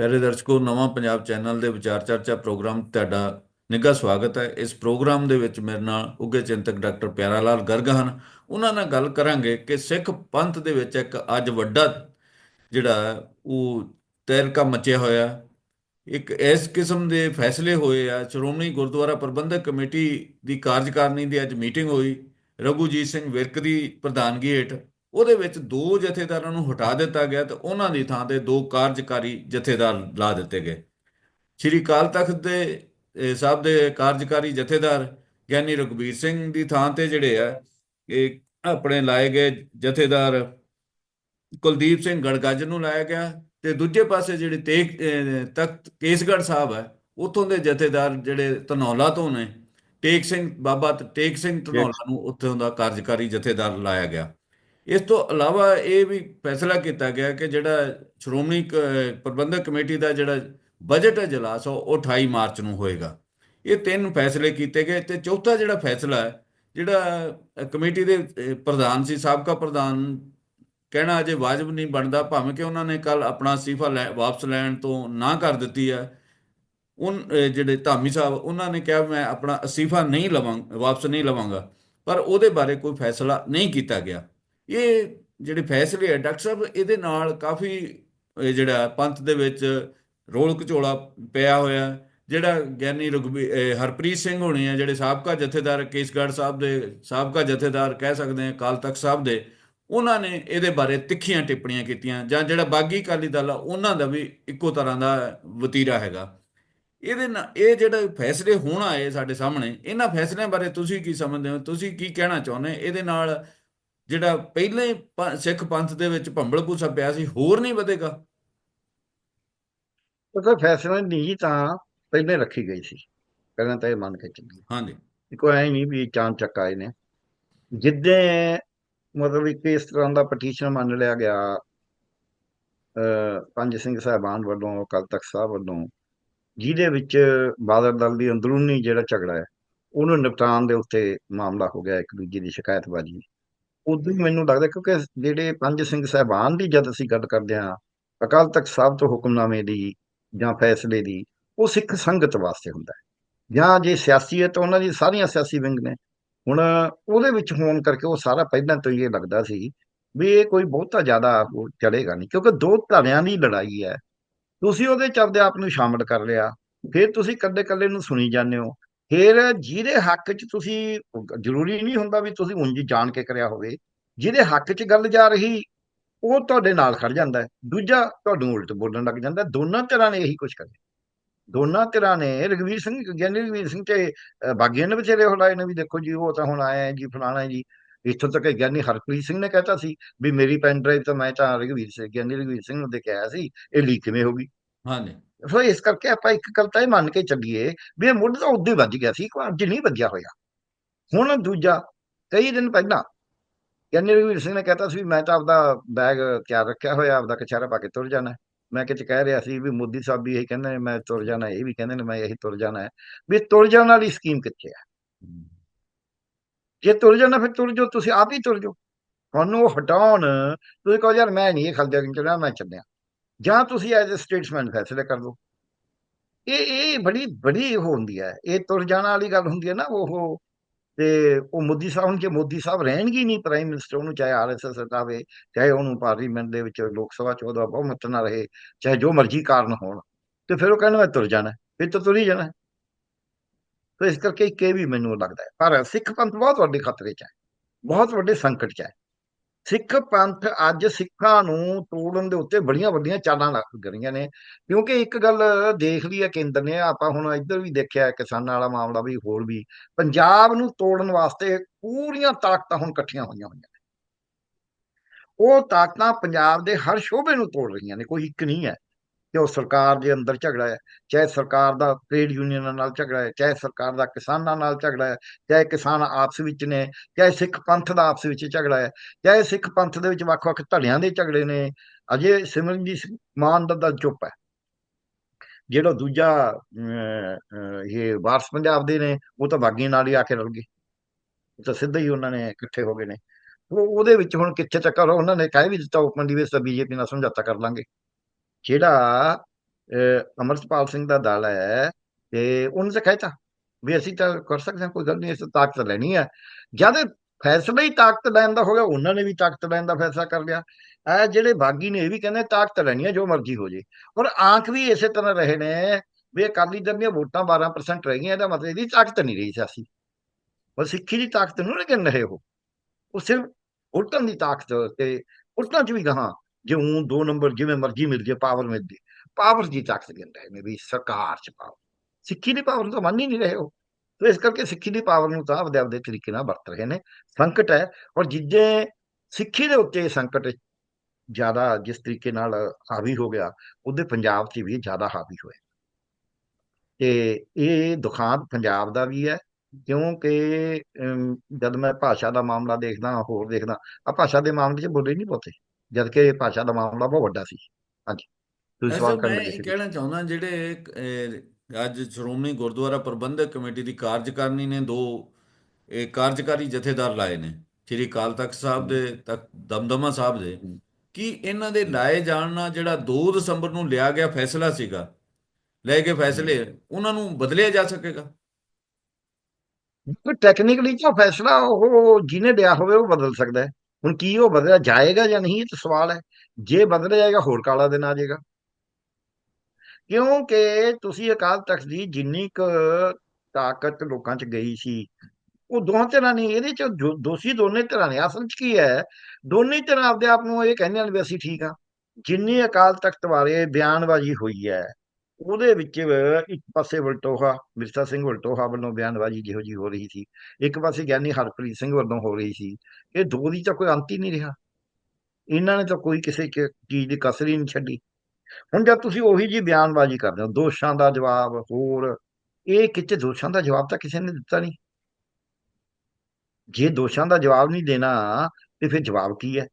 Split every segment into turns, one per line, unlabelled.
ਪਿਆਰੇ ਦਰਸ਼ਕੋ, ਨਵਾਂ ਪੰਜਾਬ ਚੈਨਲ ਦੇ ਵਿਚਾਰ ਚਰਚਾ ਪ੍ਰੋਗਰਾਮ ਤੁਹਾਡਾ ਨਿੱਘਾ ਸਵਾਗਤ ਹੈ। ਇਸ ਪ੍ਰੋਗਰਾਮ ਦੇ ਵਿੱਚ ਮੇਰੇ ਨਾਲ ਉੱਘੇ ਚਿੰਤਕ ਡਾਕਟਰ ਪਿਆਰਾ ਲਾਲ ਗਰਗ ਹਨ। ਉਹਨਾਂ ਨਾਲ ਗੱਲ ਕਰਾਂਗੇ ਕਿ ਸਿੱਖ ਪੰਥ ਦੇ ਵਿੱਚ ਇੱਕ ਅੱਜ ਵੱਡਾ ਜਿਹੜਾ ਉਹ ਤਹਿਲਕਾ ਮਚਿਆ ਹੋਇਆ। ਇੱਕ ਇਸ ਕਿਸਮ ਦੇ ਫੈਸਲੇ ਹੋਏ ਆ। ਸ਼੍ਰੋਮਣੀ ਗੁਰਦੁਆਰਾ ਪ੍ਰਬੰਧਕ ਕਮੇਟੀ ਦੀ ਕਾਰਜਕਾਰਨੀ ਦੀ ਅੱਜ ਮੀਟਿੰਗ ਹੋਈ। ਰਘੂਜੀਤ ਸਿੰਘ ਵਿਰਕ ਦੀ ਪ੍ਰਧਾਨਗੀ ਹੇਠ ਉਹਦੇ ਵਿੱਚ ਦੋ ਜਥੇਦਾਰਾਂ ਨੂੰ ਹਟਾ ਦਿੱਤਾ ਗਿਆ ਤੇ ਉਹਨਾਂ ਦੀ ਥਾਂ ਤੇ ਦੋ ਕਾਰਜਕਾਰੀ ਜਥੇਦਾਰ ਲਾ ਦਿੱਤੇ ਗਏ। ਸ਼੍ਰੀ ਅਕਾਲ ਤਖਤ ਦੇ ਸਾਹਿਬ ਦੇ ਕਾਰਜਕਾਰੀ ਜਥੇਦਾਰ ਗਿਆਨੀ ਰਘਬੀਰ ਸਿੰਘ ਦੀ ਥਾਂ ਤੇ ਜਿਹੜੇ ਆ, ਇਹ ਆਪਣੇ ਲਾਏ ਗਏ ਜਥੇਦਾਰ ਕੁਲਦੀਪ ਸਿੰਘ ਗੜਗੱਜ ਨੂੰ ਲਾਇਆ ਗਿਆ ਤੇ ਦੂਜੇ ਪਾਸੇ ਜਿਹੜੇ ਤੇਗ ਤਖਤ ਕੇਸਗੜ੍ਹ ਸਾਹਿਬ ਹੈ, ਉਥੋਂ ਦੇ ਜਥੇਦਾਰ ਜਿਹੜੇ ਧਨੌਲਾ ਤੋਂ ਨੇ ਟੇਕ ਸਿੰਘ, ਬਾਬਾ ਟੇਕ ਸਿੰਘ ਧਨੌਲਾ ਨੂੰ ਉੱਥੋਂ ਦਾ ਕਾਰਜਕਾਰੀ ਜਥੇਦਾਰ ਲਾਇਆ ਗਿਆ। ਇਸ ਤੋਂ ਇਲਾਵਾ ਇਹ ਵੀ ਫੈਸਲਾ ਕੀਤਾ ਗਿਆ ਕਿ ਜਿਹੜਾ ਸ਼੍ਰੋਮਣੀ ਕ- ਪ੍ਰਬੰਧਕ ਕਮੇਟੀ ਦਾ ਜਿਹੜਾ ਬਜਟ ਇਜਲਾਸ ਉਹ 28 ਮਾਰਚ ਨੂੰ ਹੋਏਗਾ। ਇਹ ਤਿੰਨ ਫੈਸਲੇ ਕੀਤੇ ਗਏ ਤੇ ਚੌਥਾ ਜਿਹੜਾ ਫੈਸਲਾ ਹੈ, ਜਿਹੜਾ ਕਮੇਟੀ ਦੇ ਪ੍ਰਧਾਨ ਸੀ, ਸਾਬਕਾ ਪ੍ਰਧਾਨ, ਕਹਿਣਾ ਅਜੇ ਵਾਜਬ ਨਹੀਂ ਬਣਦਾ, ਭਾਵੇਂ ਕਿ ਉਹਨਾਂ ਨੇ ਕੱਲ ਆਪਣਾ ਅਸਤੀਫਾ ਲੈ, ਵਾਪਸ ਲੈਣ ਤੋਂ ਨਾ ਕਰ ਦਿੱਤੀ ਹੈ। ਉਨ ਜਿਹੜੇ ਧਾਮੀ ਸਾਹਿਬ, ਉਹਨਾਂ ਨੇ ਕਿਹਾ, ਮੈਂ ਆਪਣਾ ਅਸਤੀਫਾ ਨਹੀਂ ਲਵਾਂ, ਵਾਪਸ ਨਹੀਂ ਲਵਾਂਗਾ। ਪਰ ਉਹਦੇ ਬਾਰੇ ਕੋਈ ਫੈਸਲਾ ਨਹੀਂ ਕੀਤਾ ਗਿਆ। ਇਹ ਜਿਹੜੇ ਫੈਸਲੇ ਹੈ ਡਾਕਟਰ ਸਾਹਿਬ, ਇਹਦੇ ਨਾਲ ਕਾਫੀ ਜਿਹੜਾ ਪੰਥ ਦੇ ਵਿੱਚ ਰੋਲ ਘਚੋਲਾ ਪਿਆ ਹੋਇਆ। ਜਿਹੜਾ ਗਿਆਨੀ ਰਘਬੀ ਹਰਪ੍ਰੀਤ ਸਿੰਘ ਹੋਣੇ ਆ, ਜਿਹੜੇ ਸਾਬਕਾ ਜਥੇਦਾਰ ਕੇਸਗੜ੍ਹ ਸਾਹਿਬ ਦੇ, ਸਾਬਕਾ ਜਥੇਦਾਰ ਕਹਿ ਸਕਦੇ ਆ, ਅਕਾਲ ਤਖਤ ਸਾਹਿਬ ਦੇ, ਉਹਨਾਂ ਨੇ ਇਹਦੇ ਬਾਰੇ ਤਿੱਖੀਆਂ ਟਿੱਪਣੀਆਂ ਕੀਤੀਆਂ। ਜਾਂ ਜਿਹੜਾ ਬਾਗੀ ਅਕਾਲੀ ਦਲ ਆ, ਉਹਨਾਂ ਦਾ ਵੀ ਇੱਕੋ ਤਰ੍ਹਾਂ ਦਾ ਵਤੀਰਾ ਹੈਗਾ। ਇਹਦੇ ਨਾਲ ਇਹ ਜਿਹੜੇ ਫੈਸਲੇ ਹੁਣ ਆਏ ਸਾਡੇ ਸਾਹਮਣੇ, ਇਹਨਾਂ ਫੈਸਲਿਆਂ ਬਾਰੇ ਤੁਸੀਂ ਕੀ ਸਮਝਦੇ ਹੋ? ਤੁਸੀਂ ਕੀ ਕਹਿਣਾ ਚਾਹੁੰਦੇ? ਇਹਦੇ ਨਾਲ ਜਿਹੜਾ ਪਹਿਲੇ ਸਿੱਖ ਪੰਥ ਦੇ ਵਿੱਚ ਭੰਬਲ ਭੂਸਾ ਪਿਆ ਸੀ ਹੋਰ ਨਹੀਂ ਵਧੇਗਾ।
ਉਹਦਾ ਫੈਸਲਾ ਨਹੀਂ ਤਾਂ ਪਹਿਲੇ ਰੱਖੀ ਗਈ ਸੀ। ਪਹਿਲਾਂ ਤਾਂ ਇਹ ਮੰਨ ਕੇ ਚੱਲੀ
ਹਾਂਜੀ।
ਕੋਈ ਐ ਨਹੀਂ ਵੀ ਚਾਂਦ ਚੱਕ ਆਏ ਨੇ ਜਿੱਦੇ ਮਤਲਬ ਇੱਕ ਇਸ ਤਰ੍ਹਾਂ ਦਾ ਪਟੀਸ਼ਨ ਮੰਨ ਲਿਆ ਗਿਆ ਪੰਜ ਸਿੰਘ ਸਾਹਿਬਾਨ ਵੱਲੋਂ ਅਕਾਲ ਤਖਤ ਸਾਹਿਬ ਵੱਲੋਂ ਜਿਹਦੇ ਵਿੱਚ ਬਾਦਲ ਦਲ ਦੀ ਅੰਦਰੂਨੀ ਜਿਹੜਾ ਝਗੜਾ ਹੈ ਉਹਨੂੰ ਨਿਪਟਾਉਣ ਦੇ ਉੱਤੇ ਮਾਮਲਾ ਹੋ ਗਿਆ ਇੱਕ ਦੂਜੇ ਦੀ ਸ਼ਿਕਾਇਤਬਾਜ਼ੀ। ਉਦੋਂ ਹੀ ਮੈਨੂੰ ਲੱਗਦਾ ਕਿਉਂਕਿ ਜਿਹੜੇ ਪੰਜ ਸਿੰਘ ਸਾਹਿਬਾਨ ਦੀ ਜਦ ਅਸੀਂ ਗੱਲ ਕਰਦੇ ਹਾਂ, ਅਕਾਲ ਤਖਤ ਸਾਹਿਬ ਤੋਂ ਹੁਕਮਨਾਮੇ ਦੀ ਜਾਂ ਫੈਸਲੇ ਦੀ, ਉਹ ਸਿੱਖ ਸੰਗਤ ਵਾਸਤੇ ਹੁੰਦਾ ਹੈ। ਜਾਂ ਜੇ ਸਿਆਸੀ ਹੈ ਤਾਂ ਉਹਨਾਂ ਦੀ ਸਾਰੀਆਂ ਸਿਆਸੀ ਵਿੰਗ ਨੇ। ਹੁਣ ਉਹਦੇ ਵਿੱਚ ਹੋਣ ਕਰਕੇ ਉਹ ਸਾਰਾ ਪਹਿਲਾਂ ਤੋਂ ਹੀ ਇਹ ਲੱਗਦਾ ਸੀ ਵੀ ਇਹ ਕੋਈ ਬਹੁਤਾ ਜ਼ਿਆਦਾ ਉਹ ਚੜੇਗਾ ਨਹੀਂ, ਕਿਉਂਕਿ ਦੋ ਧੜਿਆਂ ਦੀ ਲੜਾਈ ਹੈ। ਤੁਸੀਂ ਉਹਦੇ ਚ ਆਪਦੇ ਆਪ ਨੂੰ ਸ਼ਾਮਲ ਕਰ ਲਿਆ, ਫਿਰ ਤੁਸੀਂ ਕੱਲੇ ਕੱਲੇ ਨੂੰ ਸੁਣੀ ਜਾਂਦੇ ਹੋ। ਫਿਰ ਜਿਹਦੇ ਹੱਕ 'ਚ ਤੁਸੀਂ, ਜ਼ਰੂਰੀ ਨਹੀਂ ਹੁੰਦਾ ਵੀ ਤੁਸੀਂ ਉਂਝ ਹੀ ਜਾਣ ਕੇ ਕਰਿਆ ਹੋਵੇ, ਜਿਹਦੇ ਹੱਕ 'ਚ ਗੱਲ ਜਾ ਰਹੀ, ਉਹ ਤੁਹਾਡੇ ਨਾਲ ਖੜ ਜਾਂਦਾ ਹੈ। ਦੂਜਾ ਤੁਹਾਨੂੰ ਉਲਟ ਬੋਲਣ ਲੱਗ ਜਾਂਦਾ ਦੋਨਾਂ ਧਿਰਾਂ ਨੇ ਇਹੀ ਕੁਝ ਕਰਿਆ। ਦੋਨਾਂ ਧਿਰਾਂ ਨੇ, ਰਘਵੀਰ ਸਿੰਘ, ਗਿਆਨੀ ਰਘਵੀਰ ਸਿੰਘ ਤੇ ਬਾਗੀਆਂ ਨੇ ਬਥੇਰੇ ਹੁਲਾਏ ਨੇ ਵੀ ਦੇਖੋ ਜੀ, ਉਹ ਤਾਂ ਹੁਣ ਆਇਆ ਜੀ, ਫਲਾਣਾ ਜੀ। ਇੱਥੋਂ ਤੱਕ ਗਿਆਨੀ ਹਰਪ੍ਰੀਤ ਸਿੰਘ ਨੇ ਕਹਿਤਾ ਸੀ ਵੀ ਮੇਰੀ ਪੈਨ ਡਰਾਈਵ ਤਾਂ ਮੈਂ ਤਾਂ ਰਘਵੀਰ ਸਿੰਘ ਗਿਆਨੀ ਰਘਵੀਰ ਸਿੰਘ ਨੂੰ ਦੇ ਕੇ ਆਇਆ ਸੀ। ਇਹ ਲੀਕ ਕਿਵੇਂ ਹੋ ਗਈ?
ਹਾਂਜੀ।
ਸੋ ਇਸ ਕਰਕੇ ਆਪਾਂ ਇੱਕ ਗੱਲ ਤਾਂ ਇਹ ਮੰਨ ਕੇ ਚੱਲੀਏ ਵੀ ਇਹ ਮੁੱਢ ਤਾਂ ਉਦੋਂ ਹੀ ਵੱਜ ਗਿਆ ਸੀ ਕੋਈ ਅੱਜ ਨਹੀਂ ਵੱਜਿਆ ਹੋਇਆ। ਹੁਣ ਦੂਜਾ, ਕਈ ਦਿਨ ਪਹਿਲਾਂ ਗਿਆਨੀ ਰਘਵੀਰ ਸਿੰਘ ਨੇ ਕਹਿਤਾ ਸੀ, ਮੈਂ ਤਾਂ ਆਪਦਾ ਬੈਗ ਤਿਆਰ ਰੱਖਿਆ ਹੋਇਆ, ਆਪਦਾ ਕਚਹਿਰਾ ਪਾ ਕੇ ਤੁਰ ਜਾਣਾ। ਮੈਂ ਕਿਤੇ ਕਹਿ ਰਿਹਾ ਸੀ ਵੀ ਮੋਦੀ ਸਾਹਿਬ ਵੀ ਇਹ ਕਹਿੰਦੇ ਨੇ, ਮੈਂ ਤੁਰ ਜਾਣਾ, ਇਹ ਵੀ ਕਹਿੰਦੇ ਨੇ, ਮੈਂ ਇਹੀ ਤੁਰ ਜਾਣਾ। ਹੈ ਵੀ ਤੁਰ ਜਾਣ ਵਾਲੀ ਸਕੀਮ ਕਿੱਥੇ ਹੈ ਜੇ ਤੁਰ ਜਾਣਾ, ਫਿਰ ਤੁਰ ਜਾਓ, ਤੁਸੀਂ ਆਪ ਹੀ ਤੁਰ ਜਾਓ। ਤੁਹਾਨੂੰ ਉਹ ਹਟਾਉਣ, ਤੁਸੀਂ ਕਹੋ, ਯਾਰ ਮੈਂ ਨਹੀਂ ਇਹ ਖਲਦੇ ਚੱਲਣਾ ਮੈਂ ਚੱਲਿਆ। ਜਾਂ ਤੁਸੀਂ ਐਜ਼ ਅ ਸਟੇਟਸਮੈਨ ਫੈਸਲੇ ਕਰ ਲਓ। ਇਹ ਇਹ ਬੜੀ ਬੜੀ ਉਹ ਹੁੰਦੀ ਹੈ। ਇਹ ਤੁਰ ਜਾਣ ਵਾਲੀ ਗੱਲ ਹੁੰਦੀ ਹੈ ਨਾ ਉਹ। ਤੇ ਉਹ ਮੋਦੀ ਸਾਹਿਬ, ਹੁਣ ਜੇ ਮੋਦੀ ਸਾਹਿਬ ਰਹਿਣਗੇ ਨਹੀਂ ਪ੍ਰਾਈਮ ਮਿਨਿਸਟਰ ਉਹਨੂੰ ਚਾਹੇ ਆਰਐਸਐਸ ਹਟਾਵੇ, ਚਾਹੇ ਉਹਨੂੰ ਪਾਰਲੀਮੈਂਟ ਦੇ ਵਿੱਚ ਲੋਕ ਸਭਾ ਚ ਉਹਦਾ ਬਹੁਮਤ ਨਾ ਰਹੇ, ਚਾਹੇ ਜੋ ਮਰਜ਼ੀ ਕਾਰਨ ਹੋਣ, ਤੇ ਫਿਰ ਉਹ ਕਹਿੰਦਾ ਮੈਂ ਤੁਰ ਜਾਣਾ, ਫਿਰ ਤਾਂ ਤੁਰ ਹੀ ਜਾਣਾ। ਹੈ। ਇਸ ਕਰਕੇ ਇੱਕ ਇਹ ਵੀ ਮੈਨੂੰ ਲੱਗਦਾ ਪਰ ਸਿੱਖ ਪੰਥ ਬਹੁਤ ਵੱਡੇ ਖਤਰੇ 'ਚ ਹੈ। ਬਹੁਤ ਵੱਡੇ ਸੰਕਟ 'ਚ ਹੈ। ਸਿੱਖ ਪੰਥ ਅੱਜ ਸਿੱਖਾਂ ਨੂੰ ਤੋੜਨ ਦੇ ਉੱਤੇ ਬੜੀਆਂ ਵੱਡੀਆਂ ਚਾਲਾਂ ਲੱਗ ਗਈਆਂ ਨੇ। ਕਿਉਂਕਿ ਇੱਕ ਗੱਲ ਦੇਖ ਲਈ ਹੈ ਕੇਂਦਰ ਨੇ, ਆਪਾਂ ਹੁਣ ਇੱਧਰ ਵੀ ਦੇਖਿਆ ਕਿਸਾਨਾਂ ਵਾਲਾ ਮਾਮਲਾ ਵੀ, ਹੋਰ ਵੀ। ਪੰਜਾਬ ਨੂੰ ਤੋੜਨ ਵਾਸਤੇ ਪੂਰੀਆਂ ਤਾਕਤਾਂ ਹੁਣ ਇਕੱਠੀਆਂ ਹੋਈਆਂ ਹੋਈਆਂ ਨੇ। ਉਹ ਤਾਕਤਾਂ ਪੰਜਾਬ ਦੇ ਹਰ ਸ਼ੋਬੇ ਨੂੰ ਤੋੜ ਰਹੀਆਂ ਨੇ, ਕੋਈ ਇੱਕ ਨਹੀਂ ਹੈ। ਕਿ ਉਹ ਸਰਕਾਰ ਦੇ ਅੰਦਰ ਝਗੜਾ ਹੈ ਚਾਹੇ ਸਰਕਾਰ ਦਾ ਟ੍ਰੇਡ ਯੂਨੀਅਨਾਂ ਨਾਲ ਝਗੜਾ ਹੈ ਚਾਹੇ ਸਰਕਾਰ ਦਾ ਕਿਸਾਨਾਂ ਨਾਲ ਝਗੜਾ ਹੈ ਚਾਹੇ ਕਿਸਾਨ ਆਪਸ ਵਿੱਚ ਨੇ ਚਾਹੇ ਸਿੱਖ ਪੰਥ ਦਾ ਆਪਸ ਵਿੱਚ ਝਗੜਾ ਹੈ ਚਾਹੇ ਸਿੱਖ ਪੰਥ ਦੇ ਵਿੱਚ ਵੱਖ-ਵੱਖ ਧੜਿਆਂ ਦੇ ਝਗੜੇ ਨੇ ਅਜੇ ਸਿਮਰਨਜੀਤ ਮਾਨ ਦਾ ਚੁੱਪ ਹੈ। ਜਿਹੜਾ ਦੂਜਾ ਅਮ, ਇਹ ਵਾਰਸ ਪੰਜਾਬ ਦੇ ਨੇ ਉਹ ਤਾਂ ਬਾਗੀ ਨਾਲ ਹੀ ਆ ਕੇ ਰਲ ਗਏ। ਤਾਂ ਸਿੱਧਾ ਹੀ ਉਹਨਾਂ ਨੇ ਇਕੱਠੇ ਹੋ ਗਏ ਨੇ। ਉਹ ਉਹਦੇ ਵਿੱਚ ਹੁਣ ਕਿੱਥੇ ਚੱਕਰ ਉਹਨਾਂ ਨੇ ਕਹਿ ਵੀ ਦਿੱਤਾ ਓਪਨ ਡਿਬੇਟ ਤਾਂ ਬੀਜੇਪੀ ਨਾਲ ਸਮਝੌਤਾ ਕਰ ਲਾਂਗੇ। ਜਿਹੜਾ, ਅਹ ਅਮਰਪਾਲ ਸਿੰਘ ਦਾ ਦਲ ਹੈ, ਤੇ ਉਹਨੇ ਤਾਂ ਕਹਿਤਾ ਵੀ ਅਸੀਂ ਤਾਂ ਕਰ ਸਕਦੇ ਹਾਂ, ਕੋਈ ਗੱਲ ਨਹੀਂ, ਅਸੀਂ ਤਾਕਤ ਲੈਣੀ ਹੈ। ਜਦ ਫੈਸਲਾ ਹੀ ਤਾਕਤ ਲੈਣ ਦਾ ਹੋ ਗਿਆ, ਉਹਨਾਂ ਨੇ ਵੀ ਤਾਕਤ ਲੈਣ ਦਾ ਫੈਸਲਾ ਕਰ ਲਿਆ। ਇਹ ਜਿਹੜੇ ਬਾਗੀ ਨੇ, ਇਹ ਵੀ ਕਹਿੰਦੇ ਤਾਕਤ ਲੈਣੀ ਹੈ, ਜੋ ਮਰਜ਼ੀ ਹੋ ਜੇ। ਔਰ ਆਂਖ ਵੀ ਇਸੇ ਤਰ੍ਹਾਂ ਰਹੇ ਨੇ ਵੀ ਅਕਾਲੀ ਦਲ ਦੀਆਂ ਵੋਟਾਂ 12% ਰਹਿ ਗਈਆਂ ਇਹਦਾ ਮਤਲਬ ਇਹਦੀ ਤਾਕਤ ਨਹੀਂ ਰਹੀ ਸਿਆਸੀ। ਪਰ ਸਿੱਖੀ ਦੀ ਤਾਕਤ ਨੂੰ ਨਹੀਂ ਗਿਣ ਰਹੇ ਉਹ। ਉਹ ਸਿਰਫ ਵੋਟਾਂ ਦੀ ਤਾਕਤ ਤੇ ਵੋਟਾਂ 'ਚ ਵੀ ਕਹਾਂ ਜੇ ਉਹ ਦੋ ਨੰਬਰ ਜਿਵੇਂ ਮਰਜ਼ੀ ਮਿਲ ਜੇ ਪਾਵਰ ਮਿਲ ਜੇ ਪਾਵਰ ਦੀ ਤਾਕਤ ਗਿਣ ਰਹੇ ਨੇ ਵੀ ਸਰਕਾਰ 'ਚ ਪਾਵਰ ਸਿੱਖੀ ਦੀ ਪਾਵਰ ਨੂੰ ਤਾਂ ਮੰਨ ਹੀ ਨਹੀਂ ਰਹੇ ਉਹ। ਤੇ ਇਸ ਕਰਕੇ ਸਿੱਖੀ ਦੀ ਪਾਵਰ ਨੂੰ ਤਾਂ ਆਪਦੇ ਆਪਦੇ ਤਰੀਕੇ ਨਾਲ ਵਰਤ ਰਹੇ ਨੇ। ਸੰਕਟ ਹੈ ਔਰ ਜਿੱਦੇ ਸਿੱਖੀ ਦੇ ਉੱਤੇ ਸੰਕਟ ਜ਼ਿਆਦਾ ਜਿਸ ਤਰੀਕੇ ਨਾਲ ਹਾਵੀ ਹੋ ਗਿਆ ਉਹਦੇ ਪੰਜਾਬ 'ਚ ਵੀ ਜ਼ਿਆਦਾ ਹਾਵੀ ਹੋਇਆ। ਤੇ ਇਹ ਦੁਖਾਂਤ ਪੰਜਾਬ ਦਾ ਵੀ ਹੈ ਕਿਉਂਕਿ ਅਮ, ਜਦ ਮੈਂ ਭਾਸ਼ਾ ਦਾ ਮਾਮਲਾ ਦੇਖਦਾ ਹੋਰ ਦੇਖਦਾ ਆ ਭਾਸ਼ਾ ਦੇ ਮਾਮਲੇ 'ਚ ਬੋਲੇ ਨਹੀਂ ਪੋਤੇ ਜਦ ਕਿ ਇਹ ਭਾਸ਼ਾ ਦਾ ਮਾਮਲਾ ਬਹੁਤ ਵੱਡਾ ਸੀ। ਹਾਂਜੀ। ਤੁਸੀਂ ਸਵਾਲ ਕਰਨ ਲੱਗੇ ਸੀ।
ਕਹਿਣਾ ਚਾਹੁੰਦਾ ਜਿਹੜੇ ਅੱਜ ਸ਼੍ਰੋਮਣੀ ਗੁਰਦੁਆਰਾ ਪ੍ਰਬੰਧਕ ਕਮੇਟੀ ਦੀ ਕਾਰਜਕਾਰਨੀ ਨੇ ਦੋ ਇਹ ਕਾਰਜਕਾਰੀ ਜਥੇਦਾਰ ਲਾਏ ਨੇ ਸ੍ਰੀ ਅਕਾਲ ਤਖਤ ਸਾਹਿਬ ਦੇ ਤਖਤ ਦਮਦਮਾ ਸਾਹਿਬ ਦੇ। ਕੀ ਇਹਨਾਂ ਦੇ ਲਾਏ ਜਾਣ ਨਾਲ ਜਿਹੜਾ 2 ਦਸੰਬਰ ਨੂੰ ਲਿਆ ਗਿਆ ਫੈਸਲਾ ਸੀਗਾ ਲੈ ਕੇ ਫੈਸਲੇ ਉਹਨਾਂ ਨੂੰ ਬਦਲਿਆ ਜਾ ਸਕੇਗਾ?
ਟੈਕਨੀਕਲੀ ਤਾਂ ਫੈਸਲਾ ਉਹ ਜਿਹਨੇ ਲਿਆ ਹੋਵੇ ਉਹ ਬਦਲ ਸਕਦਾ ਹੈ। ਹੁਣ ਕੀ ਉਹ ਬਦਲਿਆ, ਜਾਏਗਾ ਜਾਂ ਨਹੀਂ ਇਹ ਤਾਂ ਸਵਾਲ ਹੈ। ਜੇ ਬਦਲਿਆ ਜਾਏਗਾ, ਹੋਰ ਕਾਲਾ ਦਿਨ ਆ ਜਾਏਗਾ। ਕਿਉਂਕਿ ਤੁਸੀਂ ਅਕਾਲ ਤਖਤ ਦੀ ਜਿੰਨੀ ਕੁ ਤਾਕਤ ਲੋਕਾਂ 'ਚ ਗਈ ਸੀ, ਉਹ ਦੋਹਾਂ ਧਿਰਾਂ ਨੇ, ਇਹਦੇ 'ਚ ਜੋ- ਦੋਸ਼ੀ ਦੋਨੇ ਧਿਰਾਂ ਨੇ, ਅਸਲ 'ਚ ਕੀ ਹੈ, ਦੋਨੇ ਧਿਰਾਂ ਆਪਦੇ ਆਪ ਨੂੰ ਇਹ ਕਹਿੰਦੇ ਹਨ ਵੀ ਅਸੀਂ ਠੀਕ ਆ ਜਿੰਨੀ ਅਕਾਲ ਤਖਤ ਬਾਰੇ ਬਿਆਨਬਾਜ਼ੀ ਹੋਈ ਹੈ ਉਹਦੇ ਵਿੱਚ ਇੱਕ ਪਾਸੇ ਵਲਟੋਹਾ ਮਿਰਸਾ ਸਿੰਘ ਵਲਟੋਹਾ ਵੱਲੋਂ ਬਿਆਨਬਾਜ਼ੀ ਜਿਹੋ ਜੀ ਹੋ ਰਹੀ ਸੀ। ਇੱਕ ਪਾਸੇ ਗਿਆਨੀ ਹਰਪ੍ਰੀਤ ਸਿੰਘ ਵੱਲੋਂ ਹੋ ਰਹੀ ਸੀ। ਇਹ ਦੋ ਦੀ ਤਾਂ ਕੋਈ ਅੰਤ ਹੀ ਨਹੀਂ ਰਿਹਾ। ਇਹਨਾਂ ਨੇ ਤਾਂ ਕੋਈ ਕਿਸੇ ਚੀਜ਼ ਦੀ ਕਸਰ ਹੀ ਨਹੀਂ ਛੱਡੀ। ਹੁਣ ਜਦ ਤੁਸੀਂ ਉਹੀ ਜੀ ਬਿਆਨਬਾਜ਼ੀ ਕਰਦੇ ਹੋ, ਦੋਸ਼ਾਂ ਦਾ ਜਵਾਬ, ਹੋਰ, ਇਹ ਕਿਤੇ ਦੋਸ਼ਾਂ ਦਾ ਜਵਾਬ ਤਾਂ ਕਿਸੇ ਨੇ ਦਿੱਤਾ ਨਹੀਂ। ਜੇ ਦੋਸ਼ਾਂ ਦਾ ਜਵਾਬ ਨਹੀਂ ਦੇਣਾ, ਤੇ ਫਿਰ ਜਵਾਬ ਕੀ ਹੈ?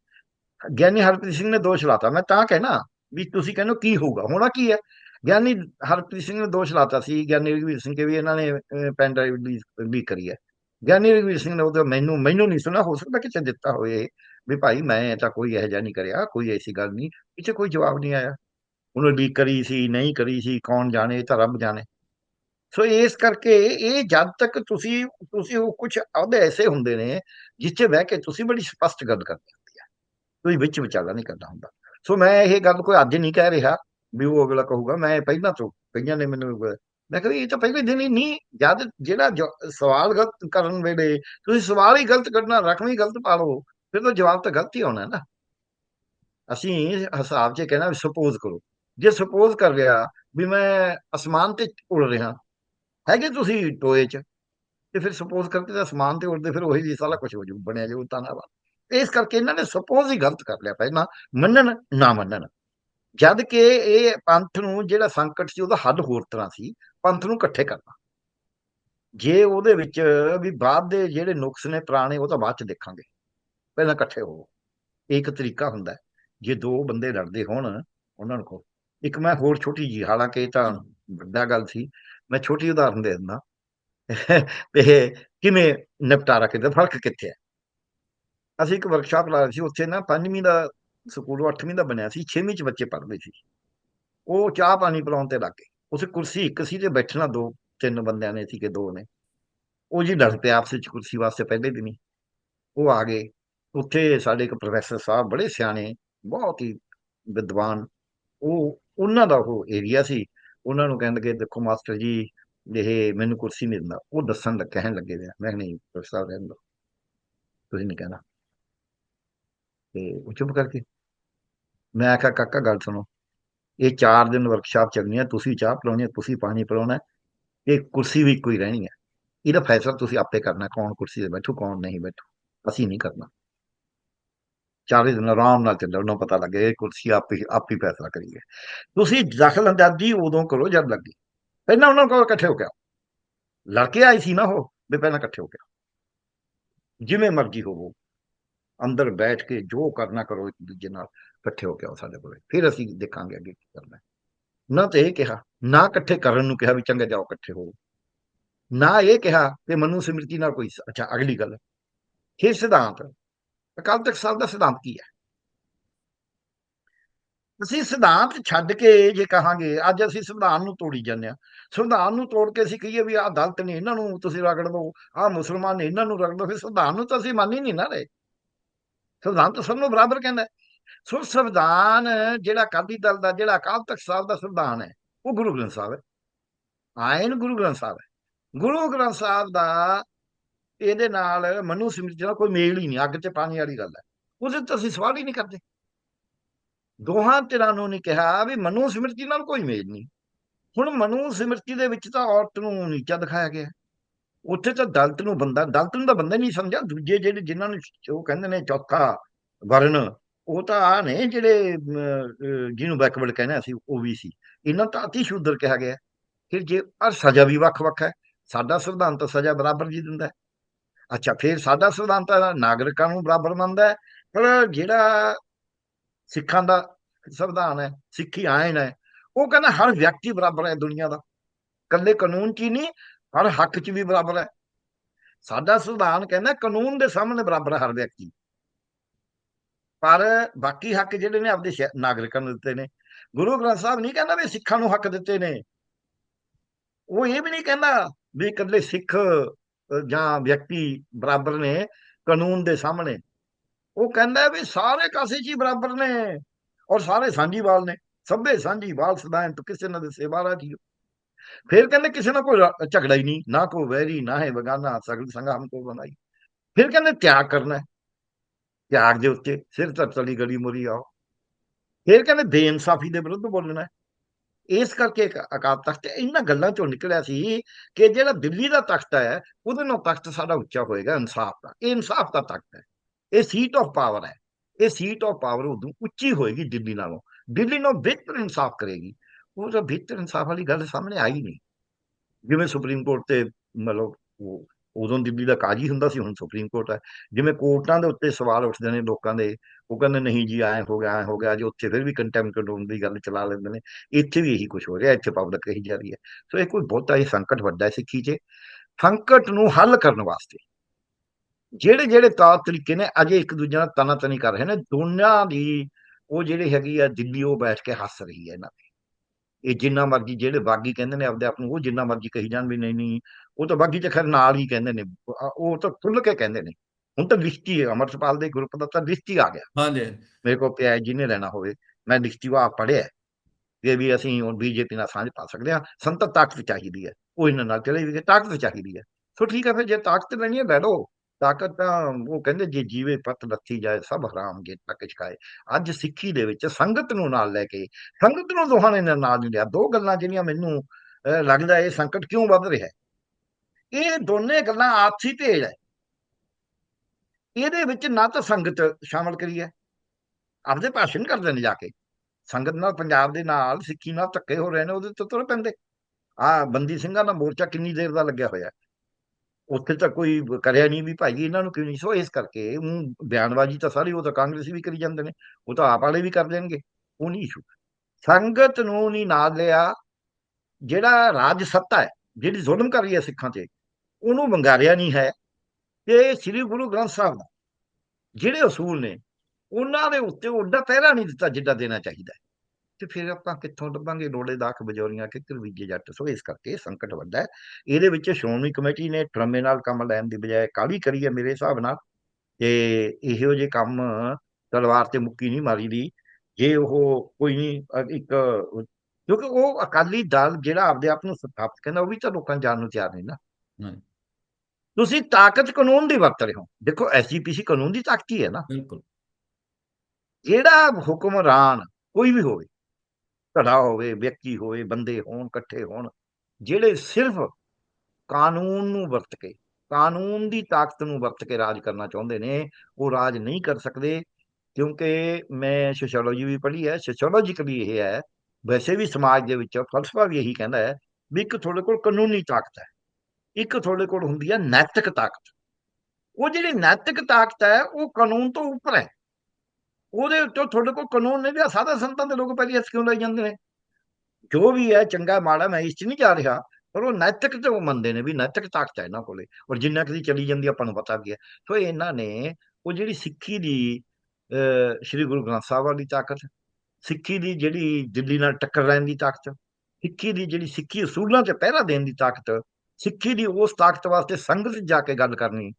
ਗਿਆਨੀ ਹਰਪ੍ਰੀਤ ਸਿੰਘ ਨੇ ਦੋਸ਼ ਲਾਤਾ। ਮੈਂ ਤਾਂ ਕਹਿਣਾ ਵੀ ਤੁਸੀਂ ਕਹਿੰਦੇ ਹੋ ਕੀ ਹੋਊਗਾ। ਹੋਣਾ ਕੀ ਹੈ? ਗਿਆਨੀ ਹਰਪ੍ਰੀਤ ਸਿੰਘ ਨੇ ਦੋਸ਼ ਲਾਤਾ ਸੀ, ਗਿਆਨੀ ਰਘਵੀਰ ਸਿੰਘ ਕੇ ਵੀ ਇਹਨਾਂ ਨੇ ਪੈਨ ਡਰਾਈਵ ਲੀਕ ਕਰੀ ਹੈ। ਗਿਆਨੀ ਰਘਵੀਰ ਸਿੰਘ ਨੇ ਉਹ ਮੈਨੂੰ ਮੈਨੂੰ ਨਹੀਂ ਸੁਣਾ ਹੋ ਸਕਦਾ ਕਿ ਕਿਸੇ ਦਿੱਤਾ ਹੋਵੇ ਵੀ ਭਾਈ ਮੈਂ ਤਾਂ ਕੋਈ ਇਹੋ ਜਿਹਾ ਨਹੀਂ ਕਰਿਆ, ਕੋਈ ਐਸੀ ਗੱਲ ਨਹੀਂ, ਪਿੱਛੇ ਕੋਈ ਜਵਾਬ ਨਹੀਂ ਆਇਆ। ਉਹਨੇ ਲੀਕ ਕਰੀ ਸੀ, ਨਹੀਂ ਕਰੀ ਸੀ, ਕੌਣ ਜਾਣੇ ਤਾਂ ਰੱਬ ਜਾਣੇ। ਸੋ ਇਸ ਕਰਕੇ ਇਹ ਜਦ ਤੱਕ ਤੁਸੀਂ ਤੁਸੀਂ ਉਹ ਕੁਝ ਅਹੁਦੇ ਐਸੇ ਹੁੰਦੇ ਨੇ, ਜਿੱਥੇ ਬਹਿ ਕੇ ਤੁਸੀਂ ਬੜੀ ਸਪਸ਼ਟ ਗੱਲ ਕਰਦੇ ਹੁੰਦੀ ਹੈ ਕੋਈ ਵਿੱਚ ਵਿਚਾਲਾ ਨਹੀਂ ਕਰਦਾ ਹੁੰਦਾ। ਸੋ ਮੈਂ ਇਹ ਗੱਲ ਕੋਈ ਅੱਜ ਨਹੀਂ ਕਹਿ ਰਿਹਾ ਵੀ ਉਹ ਅਗਲਾ ਕਹੂਗਾ, ਮੈਂ ਪਹਿਲਾਂ ਤੋਂ ਕਈਆਂ ਨੇ ਮੈਨੂੰ ਮੈਂ ਕਿਹਾ ਵੀ ਇਹ ਤਾਂ ਪਹਿਲੇ ਦਿਨ ਹੀ ਨਹੀਂ, ਜਦ ਜਿਹੜਾ ਜੋ- ਸਵਾਲ ਗਲਤ ਕਰਨ ਵੇਲੇ ਤੁਸੀਂ ਸਵਾਲ ਹੀ ਗਲਤ ਕਰਨਾ ਰਕਮ ਹੀ ਗਲਤ ਪਾ ਲਓ, ਫਿਰ ਤਾਂ ਜਵਾਬ ਤਾਂ ਗਲਤ ਹੀ ਆਉਣਾ ਨਾ। ਅਸੀਂ ਹਿਸਾਬ 'ਚ ਕਹਿਣਾ ਵੀ ਸਪੋਜ਼ ਕਰੋ, ਜੇ ਸਪੋਜ਼ ਕਰ ਲਿਆ ਵੀ ਮੈਂ ਅਸਮਾਨ ਤੇ ਉੜ ਰਿਹਾ, ਹੈਗੇ ਤੁਸੀਂ ਟੋਏ 'ਚ? ਤੇ ਫਿਰ ਸਪੋਜ਼ ਕਰਕੇ ਤਾਂ ਅਸਮਾਨ ਤੇ ਉੜਦੇ, ਫਿਰ ਉਹੀ ਜੀ ਸਾਰਾ ਕੁਝ ਹੋ ਜੂ ਬਣਿਆ ਜਾਊ ਤਾਨਾਬਾਦ ਇਸ ਕਰਕੇ ਇਹਨਾਂ ਨੇ ਸਪੋਜ਼ ਹੀ ਗਲਤ ਕਰ ਲਿਆ, ਪਹਿਲਾਂ ਮੰਨਣ ਨਾ ਮੰਨਣ। ਜਦ ਕਿ ਇਹ ਪੰਥ ਨੂੰ ਜਿਹੜਾ ਸੰਕਟ ਸੀ, ਉਹਦਾ ਹੱਲ ਹੋਰ ਤਰ੍ਹਾਂ ਸੀ, ਪੰਥ ਨੂੰ ਇਕੱਠੇ ਕਰਨਾ। ਜੇ ਉਹਦੇ ਵਿੱਚ ਵੀ ਬਾਅਦ ਦੇ ਜਿਹੜੇ ਨੁਕਸ ਨੇ ਪੁਰਾਣੇ, ਉਹ ਤਾਂ ਬਾਅਦ ਚ ਦੇਖਾਂਗੇ। ਪਹਿਲਾਂ ਇਕੱਠੇ ਹੋਵੋ। ਇਹ ਇੱਕ ਤਰੀਕਾ ਹੁੰਦਾ ਜੇ ਦੋ ਬੰਦੇ ਲੜਦੇ ਹੋਣ ਉਹਨਾਂ ਨੂੰ ਕਹੋ ਇੱਕ ਮੈਂ ਹੋਰ ਛੋਟੀ ਜੀ ਹਾਲਾਂਕਿ ਇਹ ਤਾਂ ਵੱਡਾ ਗੱਲ ਸੀ, ਮੈਂ ਛੋਟੀ ਉਦਾਹਰਨ ਦੇ ਦਿੰਦਾ। ਇਹ ਕਿਵੇਂ ਨਿਪਟਾਰਾ ਕਿਤੇ ਫ਼ਰਕ ਕਿੱਥੇ ਹੈ? ਅਸੀਂ ਇੱਕ ਵਰਕਸ਼ਾਪ ਲਾ ਲਾਇਆ ਸੀ, ਉੱਥੇ ਨਾ ਪੰਜਵੀਂ ਦਾ ਸਕੂਲ 8ਵੀਂ ਦਾ ਬਣਿਆ ਸੀ 6ਵੀਂ ਚ ਬੱਚੇ ਪੜ੍ਹਦੇ ਸੀ। ਉਹ ਚਾਹ ਪਾਣੀ ਪਿਲਾਉਣ ਤੇ ਲੱਗ ਗਏ। ਉਸ ਕੁਰਸੀ ਇੱਕ ਸੀ ਤੇ ਬੈਠਣਾ ਦੋ, ਤਿੰਨ ਬੰਦਿਆਂ ਨੇ ਸੀ ਕਿ ਦੋ ਨੇ। ਉਹ ਜੀ ਡਰ ਪਿਆ ਆਪਸ ਵਿੱਚ ਕੁਰਸੀ ਵਾਸਤੇ ਪਹਿਲੇ ਦਿਨ ਹੀ। ਉਹ ਆ ਗਏ। ਉੱਥੇ ਸਾਡੇ ਇੱਕ ਪ੍ਰੋਫੈਸਰ ਸਾਹਿਬ ਬੜੇ ਸਿਆਣੇ, ਬਹੁਤ ਹੀ ਵਿਦਵਾਨ। ਉਹ, ਉਹਨਾਂ ਦਾ ਉਹ ਏਰੀਆ ਸੀ। ਉਹਨਾਂ ਨੂੰ ਕਹਿੰਦੇ ਕਿ ਦੇਖੋ ਮਾਸਟਰ ਜੀ, ਇਹ ਮੈਨੂੰ ਕੁਰਸੀ ਨਹੀਂ ਦਿੰਦਾ। ਉਹ ਦੱਸਣ ਲੱਗ, ਕਹਿਣ ਲੱਗੇ ਨੇ ਮੈਂ ਕਿਹਾ ਨਹੀਂ, ਪ੍ਰੋਫੈਸਰ ਸਾਹਿਬ ਰਹਿਣ ਦਿਓ। ਤੁਸੀਂ ਨਹੀਂ ਕਹਿਣਾ। ਤੇ ਉਹ ਚੁੱਪ ਕਰਕੇ ਮੈਂ ਆਖਿਆ, ਕਾਕਾ ਗੱਲ ਸੁਣੋ। ਇਹ 4 ਦਿਨ ਵਰਕਸ਼ਾਪ ਚੱਲਣੀ ਹੈ ਤੁਸੀਂ ਚਾਹ ਪਿਲਾਉਣੀ ਹੈ, ਤੁਸੀਂ ਪਾਣੀ ਪਿਲਾਉਣਾ ਇਹ ਕੁਰਸੀ ਵੀ ਕੋਈ ਰਹਿਣੀ ਹੈ। ਇਹਦਾ ਫੈਸਲਾ ਤੁਸੀਂ ਆਪੇ ਕਰਨਾ ਕੌਣ ਕੁਰਸੀ ਤੇ ਬੈਠੂ, ਕੌਣ ਨਹੀਂ ਬੈਠੂ। ਅਸੀਂ ਨਹੀਂ ਕਰਨਾ। ਚਾਰੇ ਦਿਨ ਆਰਾਮ ਨਾਲ ਚੱਲੋ, ਉਹਨੂੰ ਪਤਾ ਲੱਗੇ, ਇਹ ਕੁਰਸੀ ਆਪੇ ਆਪੇ ਫੈਸਲਾ ਕਰੀਏ ਤੁਸੀਂ ਦਖਲ ਅੰਦਾਜ਼ੀ ਉਦੋਂ ਕਰੋ ਜਦ ਲੱਗੀ। ਪਹਿਲਾਂ ਉਹਨਾਂ ਕੋਲ ਇਕੱਠੇ ਹੋ ਕੇ ਆਓ। ਲੜ ਆਈ ਸੀ ਨਾ ਉਹ, ਵੀ ਪਹਿਲਾਂ ਇਕੱਠੇ ਹੋ ਕੇ ਆਓ। ਜਿਵੇਂ ਮਰਜ਼ੀ ਹੋਵੋ। ਅੰਦਰ ਬੈਠ ਕੇ ਜੋ ਕਰਨਾ ਕਰੋ ਇੱਕ ਦੂਜੇ ਨਾਲ। ਇਕੱਠੇ ਹੋ ਕੇ ਆਓ ਸਾਡੇ ਕੋਲੇ। ਫਿਰ ਅਸੀਂ ਦੇਖਾਂਗੇ ਅੱਗੇ ਕੀ ਕਰਨਾ ਨਾ ਤੇ ਇਹ ਕਿਹਾ, ਨਾ ਇਕੱਠੇ ਕਰਨ ਨੂੰ ਕਿਹਾ ਵੀ ਚੰਗੇ ਜਾਓ ਇਕੱਠੇ ਹੋ। ਨਾ ਇਹ ਕਿਹਾ ਕਿ ਮਨੂ ਸਮ੍ਰਿਤੀ ਨਾਲ ਕੋਈ ਅੱਛਾ, ਅਗਲੀ ਗੱਲ ਫਿਰ ਸਿਧਾਂਤ, ਅਕਾਲ ਤਖਤ ਸਾਹਿਬ ਦਾ ਸਿਧਾਂਤ ਕੀ ਹੈ? ਅਸੀਂ ਸਿਧਾਂਤ ਛੱਡ ਕੇ ਜੇ ਕਹਾਂਗੇ, ਅੱਜ ਅਸੀਂ ਸੰਵਿਧਾਨ ਨੂੰ ਤੋੜੀ ਜਾਂਦੇ ਆ ਸੰਵਿਧਾਨ ਨੂੰ ਤੋੜ ਕੇ ਅਸੀਂ ਕਹੀਏ ਵੀ ਆਹ ਦਲਤ ਨੇ ਇਹਨਾਂ ਨੂੰ ਤੁਸੀਂ ਰਗੜ ਦਿਓ ਆਹ ਮੁਸਲਮਾਨ ਨੇ ਇਹਨਾਂ ਨੂੰ ਰਗੜ ਦਿਓ ਫਿਰ ਸੰਵਿਧਾਨ ਨੂੰ ਤਾਂ ਅਸੀਂ ਮੰਨ ਹੀ ਨਹੀਂ ਨਾ ਰਹੇ। ਸੰਵਿਧਾਨ ਤਾਂ ਸਭ ਨੂੰ ਬਰਾਬਰ ਕਹਿੰਦਾ ਸੋ ਸੰਵਿਧਾਨ ਜਿਹੜਾ ਅਕਾਲੀ ਦਲ ਦਾ, ਜਿਹੜਾ ਅਕਾਲ ਤਖਤ ਸਾਹਿਬ ਦਾ ਸੰਵਿਧਾਨ ਹੈ, ਉਹ ਗੁਰੂ ਗ੍ਰੰਥ ਸਾਹਿਬ ਹੈ। ਆਇਨ ਗੁਰੂ ਗ੍ਰੰਥ ਸਾਹਿਬ ਹੈ। ਗੁਰੂ ਗ੍ਰੰਥ ਸਾਹਿਬ ਦਾ ਇਹਦੇ ਨਾਲ ਮਨੂ ਸਿਮਰਤੀ ਨਾਲ ਕੋਈ ਮੇਲ ਹੀ ਨਹੀਂ, ਅੱਗ ਚ ਪਾਣੀ ਵਾਲੀ ਗੱਲ ਹੈ। ਉਹਦੇ ਤੇ ਅਸੀਂ ਸਵਾਲ ਹੀ ਨਹੀਂ ਕਰਦੇ। ਦੋਹਾਂ ਧਿਰਾਂ ਨੂੰ ਨਹੀਂ ਕਿਹਾ ਵੀ ਮਨੂ ਸਿਮਰਤੀ ਨਾਲ ਕੋਈ ਮੇਲ ਨਹੀਂ। ਹੁਣ ਮਨੂ ਸਿਮਰਤੀ ਦੇ ਵਿੱਚ ਤਾਂ ਔਰਤ ਨੂੰ ਨੀਚਾ ਦਿਖਾਇਆ ਗਿਆ। ਉੱਥੇ ਤਾਂ ਦਲਤ ਨੂੰ ਬੰਦਾ, ਦਲਤ ਨੂੰ ਤਾਂ ਬੰਦਾ ਨਹੀਂ ਸਮਝਿਆ। ਦੂਜੇ ਜਿਹੜੇ ਜਿਨ੍ਹਾਂ ਨੂੰ ਉਹ ਕਹਿੰਦੇ ਨੇ ਚੌਥਾ ਵਰਨ ਉਹ ਤਾਂ ਆ ਨੇ ਜਿਹੜੇ ਅਹ, ਜਿਹਨੂੰ ਬੈਕਵਰਡ ਕਹਿੰਦੇ ਅਸੀਂ ਉਹ ਵੀ ਸੀ। ਇਹਨਾਂ ਤਾਂ ਅਤੀ ਸ਼ੂਦਰ ਕਿਹਾ ਗਿਆ। ਫਿਰ ਜੇ ਔਰ ਸਜ਼ਾ ਵੀ ਵੱਖ-ਵੱਖ ਹੈ ਸਾਡਾ ਸੰਵਿਧਾਨ ਤਾਂ ਸਜ਼ਾ ਬਰਾਬਰ ਜੀ ਦਿੰਦਾ ਅੱਛਾ ਫਿਰ ਸਾਡਾ ਸੰਵਿਧਾਨ ਤਾਂ ਨਾਗਰਿਕਾਂ ਨੂੰ ਬਰਾਬਰ ਮੰਨਦਾ ਪਰ ਜਿਹੜਾ ਸਿੱਖਾਂ ਦਾ ਸੰਵਿਧਾਨ ਹੈ ਸਿੱਖੀ ਆਇਨ ਹੈ ਉਹ ਕਹਿੰਦਾ ਹਰ ਵਿਅਕਤੀ ਬਰਾਬਰ ਹੈ ਦੁਨੀਆ ਦਾ। ਕੱਲੇ ਕਾਨੂੰਨ 'ਚ ਹੀ ਨਹੀਂ ਹਰ ਹੱਕ 'ਚ ਵੀ ਬਰਾਬਰ ਹੈ। ਸਾਡਾ ਸੰਵਿਧਾਨ ਕਹਿੰਦਾ ਕਾਨੂੰਨ ਦੇ ਸਾਹਮਣੇ ਬਰਾਬਰ ਹੈ ਹਰ ਵਿਅਕਤੀ। ਪਰ ਬਾਕੀ ਹੱਕ ਜਿਹੜੇ ਨੇ ਆਪਦੇ ਸ਼ਹਿ- ਨਾਗਰਿਕਾਂ ਨੂੰ ਦਿੱਤੇ ਨੇ। ਗੁਰੂ ਗ੍ਰੰਥ ਸਾਹਿਬ ਨਹੀਂ ਕਹਿੰਦਾ ਵੀ ਸਿੱਖਾਂ ਨੂੰ ਹੱਕ ਦਿੱਤੇ ਨੇ। ਉਹ ਇਹ ਵੀ ਨਹੀਂ ਕਹਿੰਦਾ ਵੀ ਇਕੱਲੇ ਸਿੱਖ ਜਾਂ ਵਿਅਕਤੀ ਬਰਾਬਰ ਨੇ ਕਾਨੂੰਨ ਦੇ ਸਾਹਮਣੇ। ਉਹ ਕਹਿੰਦਾ ਵੀ ਸਾਰੇ ਕਾਸੇ 'ਚ ਹੀ ਬਰਾਬਰ ਨੇ ਔਰ ਸਾਰੇ ਸਾਂਝੀਵਾਲ ਨੇ। ਸਭੇ ਸਾਂਝੀਵਾਲ ਸਦਾਇਨ ਤੋਂ ਕਿਸੇ ਨਾ ਦੇ ਸੇਵਾਰਾ ਜੀਓ ਫਿਰ ਕਹਿੰਦੇ ਕਿਸੇ ਨਾਲ ਕੋਈ ਝਗੜਾ ਹੀ ਨਹੀਂ, ਨਾ ਕੋਈ ਵੈਰੀ, ਨਾ ਹੈ ਬਗਾਨਾ, ਸਗਲ ਸੰਗਾ ਹਮਕੋ ਬਣਾਈ। ਫਿਰ ਕਹਿੰਦੇ ਤਿਆਗ ਕਰਨਾ। ਤਿਆਗ ਦੇ ਉੱਤੇ, ਸਿਰ ਤਲੀ ਗਲੀ ਮੁਰੀ ਆਓ ਫਿਰ ਕਹਿੰਦੇ ਬੇਇਨਸਾਫੀ ਦੇ ਵਿਰੁੱਧ ਬੋਲਣਾ। ਇਸ ਕਰਕੇ ਅਕਾਲ ਤਖਤ ਇਹਨਾਂ ਗੱਲਾਂ ਚੋਂ ਨਿਕਲਿਆ ਸੀ ਕਿ ਜਿਹੜਾ ਦਿੱਲੀ ਦਾ ਤਖਤ ਹੈ, ਉਹਦੇ ਨਾਲ ਤਖਤ ਸਾਡਾ ਉੱਚਾ ਹੋਏਗਾ, ਇਨਸਾਫ ਦਾ। ਇਹ ਇਨਸਾਫ ਦਾ ਤਖਤ ਹੈ। ਇਹ ਸੀਟ ਆਫ ਪਾਵਰ ਹੈ। ਇਹ ਸੀਟ ਆਫ ਪਾਵਰ ਉਦੋਂ ਉੱਚੀ ਹੋਏਗੀ ਦਿੱਲੀ ਨਾਲੋਂ। ਦਿੱਲੀ ਨੂੰ ਬਿਹਤਰ ਇਨਸਾਫ ਕਰੇਗੀ। ਉਹ ਤਾਂ ਬਿਹਤਰ ਇਨਸਾਫ ਵਾਲੀ ਗੱਲ ਸਾਹਮਣੇ ਆਈ ਨਹੀਂ। ਜਿਵੇਂ ਸੁਪਰੀਮ ਕੋਰਟ ਤੇ ਮਤਲਬ ਉਹ ਉਦੋਂ ਦਿੱਲੀ ਦਾ ਕਾਜੀ ਹੁੰਦਾ ਸੀ, ਹੁਣ ਸੁਪਰੀਮ ਕੋਰਟ ਹੈ। ਜਿਵੇਂ ਕੋਰਟਾਂ ਦੇ ਉੱਤੇ ਸਵਾਲ ਉੱਠਦੇ ਨੇ ਲੋਕਾਂ ਦੇ, ਉਹ ਕਹਿੰਦੇ ਨਹੀਂ ਜੀ, ਐ ਹੋ ਗਿਆ, ਐ ਹੋ ਗਿਆ ਜੀ ਉੱਥੇ ਫਿਰ ਵੀ ਕੰਟੈਂਪਟ ਹੋਣ ਦੀ ਗੱਲ ਚਲਾ ਲੈਂਦੇ ਨੇ। ਇੱਥੇ ਵੀ ਇਹੀ ਕੁਝ ਹੋ ਰਿਹਾ, ਇੱਥੇ ਪਬਲਿਕ ਕਹੀ ਜਾ ਰਹੀ ਹੈ। ਸੋ ਇਹ ਕੋਈ ਬਹੁਤਾ ਹੀ ਸੰਕਟ ਵੱਡਾ ਹੈ ਸਿੱਖੀ 'ਚ। ਸੰਕਟ ਨੂੰ ਹੱਲ ਕਰਨ ਵਾਸਤੇ ਜਿਹੜੇ ਜਿਹੜੇ ਤੌਰ ਤਰੀਕੇ ਨੇ, ਅਜੇ ਇੱਕ ਦੂਜੇ ਨਾਲ ਤਨਾ ਤਨੀ ਕਰ ਰਹੇ ਨੇ। ਦੋਨਾਂ ਦੀ ਉਹ ਜਿਹੜੇ ਹੈਗੀ ਆ, ਦਿੱਲੀ ਉਹ ਬੈਠ ਕੇ ਹੱਸ ਰਹੀ ਹੈ ਇਹਨਾਂ ਤੇ ਇਹ ਜਿੰਨਾ ਮਰਜ਼ੀ ਜਿਹੜੇ ਬਾਗੀ ਕਹਿੰਦੇ ਨੇ ਆਪਦੇ ਆਪ ਨੂੰ ਉਹ ਜਿੰਨਾ ਮਰਜ਼ੀ ਕਹੀ ਜਾਣ ਵੀ ਨਹੀਂ ਨਹੀਂ ਉਹ ਤਾਂ ਬਾਗੀ ਤੇ ਖੈਰ ਨਾਲ ਹੀ ਕਹਿੰਦੇ ਨੇ ਉਹ ਤਾਂ ਖੁੱਲ ਕੇ ਕਹਿੰਦੇ ਨੇ। ਹੁਣ ਤਾਂ ਲਿਖਤੀ ਹੈ ਅਮਰਤਪਾਲ ਦੇ ਗਰੁੱਪ ਦਾ ਤਾਂ ਲਿਖਤੀ ਆ ਗਿਆ।
ਹਾਂਜੀ
ਮੇਰੇ ਕੋਲ ਪਿਆ ਜਿਹਨੇ ਲੈਣਾ ਹੋਵੇ ਮੈਂ ਲਿਖਤੀ ਵਾ ਪੜਿਆ ਕਿ ਵੀ ਅਸੀਂ ਹੁਣ ਬੀਜੇਪੀ ਨਾਲ ਸਾਂਝ ਪਾ ਸਕਦੇ ਹਾਂ ਸਾਨੂੰ ਤਾਂ ਤਾਕਤ ਚਾਹੀਦੀ ਹੈ। ਉਹ ਇਹਨਾਂ ਨਾਲ ਚਲੇ ਵੀ ਤਾਕਤ ਚਾਹੀਦੀ ਹੈ। ਸੋ ਠੀਕ ਹੈ ਫਿਰ ਜੇ ਤਾਕਤ ਲੈਣੀ ਹੈ ਲੈ ਲਓ। ਤਾਕਤ ਤਾਂ ਉਹ ਕਹਿੰਦੇ ਜੇ ਜੀਵੇ ਪਤ ਲੱਥੀ ਜਾਏ ਸਭ ਹਰਾਮ ਗੇ ਤੱਕ ਛਕਾਏ। ਅੱਜ ਸਿੱਖੀ ਦੇ ਵਿੱਚ ਸੰਗਤ ਨੂੰ ਨਾਲ ਲੈ ਕੇ ਸੰਗਤ ਨੂੰ ਦੋਹਾਂ ਨੇ ਨਾਲ ਲਿਆ। ਦੋ ਗੱਲਾਂ ਜਿਹੜੀਆਂ ਮੈਨੂੰ ਅਹ, ਲੱਗਦਾ ਇਹ ਸੰਕਟ ਕਿਉਂ ਵੱਧ ਰਿਹਾ ਇਹ ਦੋਨੇ ਗੱਲਾਂ ਆਪਸੀ ਭੇਜ ਹੈ। ਇਹਦੇ ਵਿੱਚ ਨਾ ਤਾਂ ਸੰਗਤ ਸ਼ਾਮਲ ਕਰੀ ਹੈ। ਆਪਦੇ ਭਾਸ਼ਣ ਕਰਦੇ ਨੇ ਜਾ ਕੇ। ਸੰਗਤ ਨਾਲ ਪੰਜਾਬ ਦੇ ਨਾਲ ਸਿੱਖੀ ਨਾਲ ਧੱਕੇ ਹੋ ਰਹੇ ਨੇ ਉਹਦੇ ਤੋਂ ਤੁਰ ਪੈਂਦੇ। ਆ ਬੰਦੀ ਸਿੰਘਾਂ ਦਾ ਮੋਰਚਾ ਕਿੰਨੀ ਦੇਰ ਦਾ ਲੱਗਿਆ ਹੋਇਆ ਉੱਥੇ ਤਾਂ ਕੋਈ ਕਰਿਆ ਨਹੀਂ ਵੀ ਭਾਈ ਇਹਨਾਂ ਨੂੰ ਕਿਉਂ ਨਹੀਂ ਸੋ, ਇਸ ਕਰਕੇ ਉਹ ਬਿਆਨਬਾਜ਼ੀ ਤਾਂ ਸਾਰੀ ਉਹ ਤਾਂ ਕਾਂਗਰਸੀ ਵੀ ਕਰੀ ਜਾਂਦੇ ਨੇ, ਉਹ ਤਾਂ ਆਪ ਵਾਲੇ ਵੀ ਕਰ ਦੇਣਗੇ ਉਹ ਨਹੀਂ ਇਸ਼ੂ ਸੰਗਤ ਨੂੰ ਨਹੀਂ ਨਾਲ ਲਿਆ ਜਿਹੜਾ ਰਾਜ ਸੱਤਾ ਹੈ, ਜਿਹੜੀ ਜ਼ੁਲਮ ਕਰ ਰਹੀ ਹੈ ਸਿੱਖਾਂ ਤੇ, ਉਹਨੂੰ ਵੰਗਾਰਿਆ ਨਹੀਂ ਹੈ ਤੇ ਸ੍ਰੀ ਗੁਰੂ ਗ੍ਰੰਥ ਸਾਹਿਬ ਦਾ, ਜਿਹੜੇ ਅਸੂਲ ਨੇ, ਉਹਨਾਂ ਦੇ ਉੱਤੇ ਉੱਡਾ ਪਹਿਰਾ ਨਹੀਂ ਦਿੱਤਾ ਜਿੱਦਾਂ ਦੇਣਾ ਚਾਹੀਦਾ ਤੇ ਫਿਰ ਆਪਾਂ ਕਿੱਥੋਂ ਲੱਭਾਂਗੇ? ਰੋੜੇ ਦਾਖ ਬਜੋਰੀਆਂ ਕਿੱਕਰ ਬੀਜੇ ਜੱਟ? ਸੋ ਇਸ ਕਰਕੇ ਇਹ ਸੰਕਟ ਵੱਡਾ ਹੈ। ਇਹਦੇ ਵਿੱਚ ਸ਼੍ਰੋਮਣੀ ਕਮੇਟੀ ਨੇ ਟਰਮੇ ਨਾਲ ਕੰਮ ਲੈਣ ਦੀ ਬਜਾਏ ਕਾਲੀ ਕਰੀ ਹੈ ਮੇਰੇ ਹਿਸਾਬ ਨਾਲ। ਤੇ ਇਹੋ ਜਿਹੇ ਕੰਮ ਤਲਵਾਰ ਤੇ ਮੁੱਕੀ ਨਹੀਂ ਮਾਰੀ ਦੀ ਜੇ ਉਹ ਕੋਈ ਨਹੀਂ ਇੱਕ ਕਿਉਂਕਿ ਉਹ ਅਕਾਲੀ ਦਲ ਜਿਹੜਾ ਆਪਦੇ ਆਪ ਨੂੰ ਸਥਾਪਿਤ ਕਹਿੰਦਾ ਉਹ ਵੀ ਤਾਂ ਲੋਕਾਂ ਜਾਣ ਨੂੰ ਤਿਆਰ ਨਹੀਂ ਨਾ। ਤੁਸੀਂ ਤਾਕਤ ਕਾਨੂੰਨ ਦੀ ਵਰਤ ਰਹੇ ਹੋ। ਦੇਖੋ ਐਸਜੀਪੀਸੀ ਕਾਨੂੰਨ ਦੀ ਤਾਕਤ ਹੀ ਹੈ ਨਾ।
ਬਿਲਕੁਲ।
ਜਿਹੜਾ ਹੁਕਮਰਾਨ ਕੋਈ ਵੀ ਹੋਵੇ ਧੜਾ ਹੋਵੇ, ਵਿਅਕਤੀ ਹੋਵੇ, ਬੰਦੇ ਹੋਣ, ਇਕੱਠੇ ਹੋਣ, ਜਿਹੜੇ ਸਿਰਫ ਕਾਨੂੰਨ ਨੂੰ ਵਰਤ ਕੇ, ਕਾਨੂੰਨ ਦੀ ਤਾਕਤ ਨੂੰ ਵਰਤ ਕੇ ਰਾਜ ਕਰਨਾ ਚਾਹੁੰਦੇ ਨੇ, ਉਹ ਰਾਜ ਨਹੀਂ ਕਰ ਸਕਦੇ, ਕਿਉਂਕਿ ਮੈਂ ਸੋਸ਼ੀਓਲੋਜੀ ਵੀ ਪੜ੍ਹੀ ਹੈ ਸੋਸ਼ੀਓਲੋਜੀਕਲੀ ਇਹ ਹੈ, ਵੈਸੇ ਵੀ ਸਮਾਜ ਦੇ ਵਿੱਚ ਫਲਸਫਾ ਵੀ ਇਹੀ ਕਹਿੰਦਾ ਹੈ ਵੀ ਇੱਕ ਤੁਹਾਡੇ ਕੋਲ ਕਾਨੂੰਨੀ ਤਾਕਤ ਹੈ, ਇੱਕ ਤੁਹਾਡੇ ਕੋਲ ਹੁੰਦੀ ਹੈ ਨੈਤਿਕ ਤਾਕਤ, ਉਹ ਜਿਹੜੀ ਨੈਤਿਕ ਤਾਕਤ ਹੈ, ਉਹ ਕਾਨੂੰਨ ਤੋਂ ਉੱਪਰ ਹੈ। ਉਹਦੇ ਉੱਤੇ ਤੁਹਾਡੇ ਕੋਲ ਕਾਨੂੰਨ ਨਹੀਂ ਰਿਹਾ ਸਾਦਾ ਸੰਤਾਂ ਦੇ ਲੋਕ ਪਹਿਲੀ ਹੱਥ ਕਿਉਂ ਲਾਈ ਜਾਂਦੇ ਨੇ? ਜੋ ਵੀ ਹੈ ਚੰਗਾ ਮਾੜਾ ਮੈਂ ਇਸ 'ਚ ਨਹੀਂ ਜਾ ਰਿਹਾ ਪਰ ਉਹ ਨੈਤਿਕ ਤੇ ਉਹ ਮੰਨਦੇ ਨੇ ਵੀ ਨੈਤਿਕ ਤਾਕਤ ਹੈ ਇਹਨਾਂ ਕੋਲੇ ਔਰ ਜਿੰਨਾ ਕਦੀ ਚਲੀ ਜਾਂਦੀ ਆਪਾਂ ਨੂੰ ਪਤਾ ਵੀ ਹੈ। ਸੋ ਇਹਨਾਂ ਨੇ ਉਹ ਜਿਹੜੀ ਸਿੱਖੀ ਦੀ ਅਹ, ਸ੍ਰੀ ਗੁਰੂ ਗ੍ਰੰਥ ਸਾਹਿਬ ਵਾਲੀ ਤਾਕਤ ਸਿੱਖੀ ਦੀ ਜਿਹੜੀ ਦਿੱਲੀ ਨਾਲ ਟੱਕਰ ਲੈਣ ਦੀ ਤਾਕਤ ਸਿੱਖੀ ਦੀ ਜਿਹੜੀ ਸਿੱਖੀ ਅਸੂਲਾਂ ਤੇ ਪਹਿਰਾ ਦੇਣ ਦੀ ਤਾਕਤ ਸਿੱਖੀ ਦੀ ਉਸ ਤਾਕਤ ਵਾਸਤੇ ਸੰਗਤ ਜਾ ਕੇ ਗੱਲ ਕਰਨੀ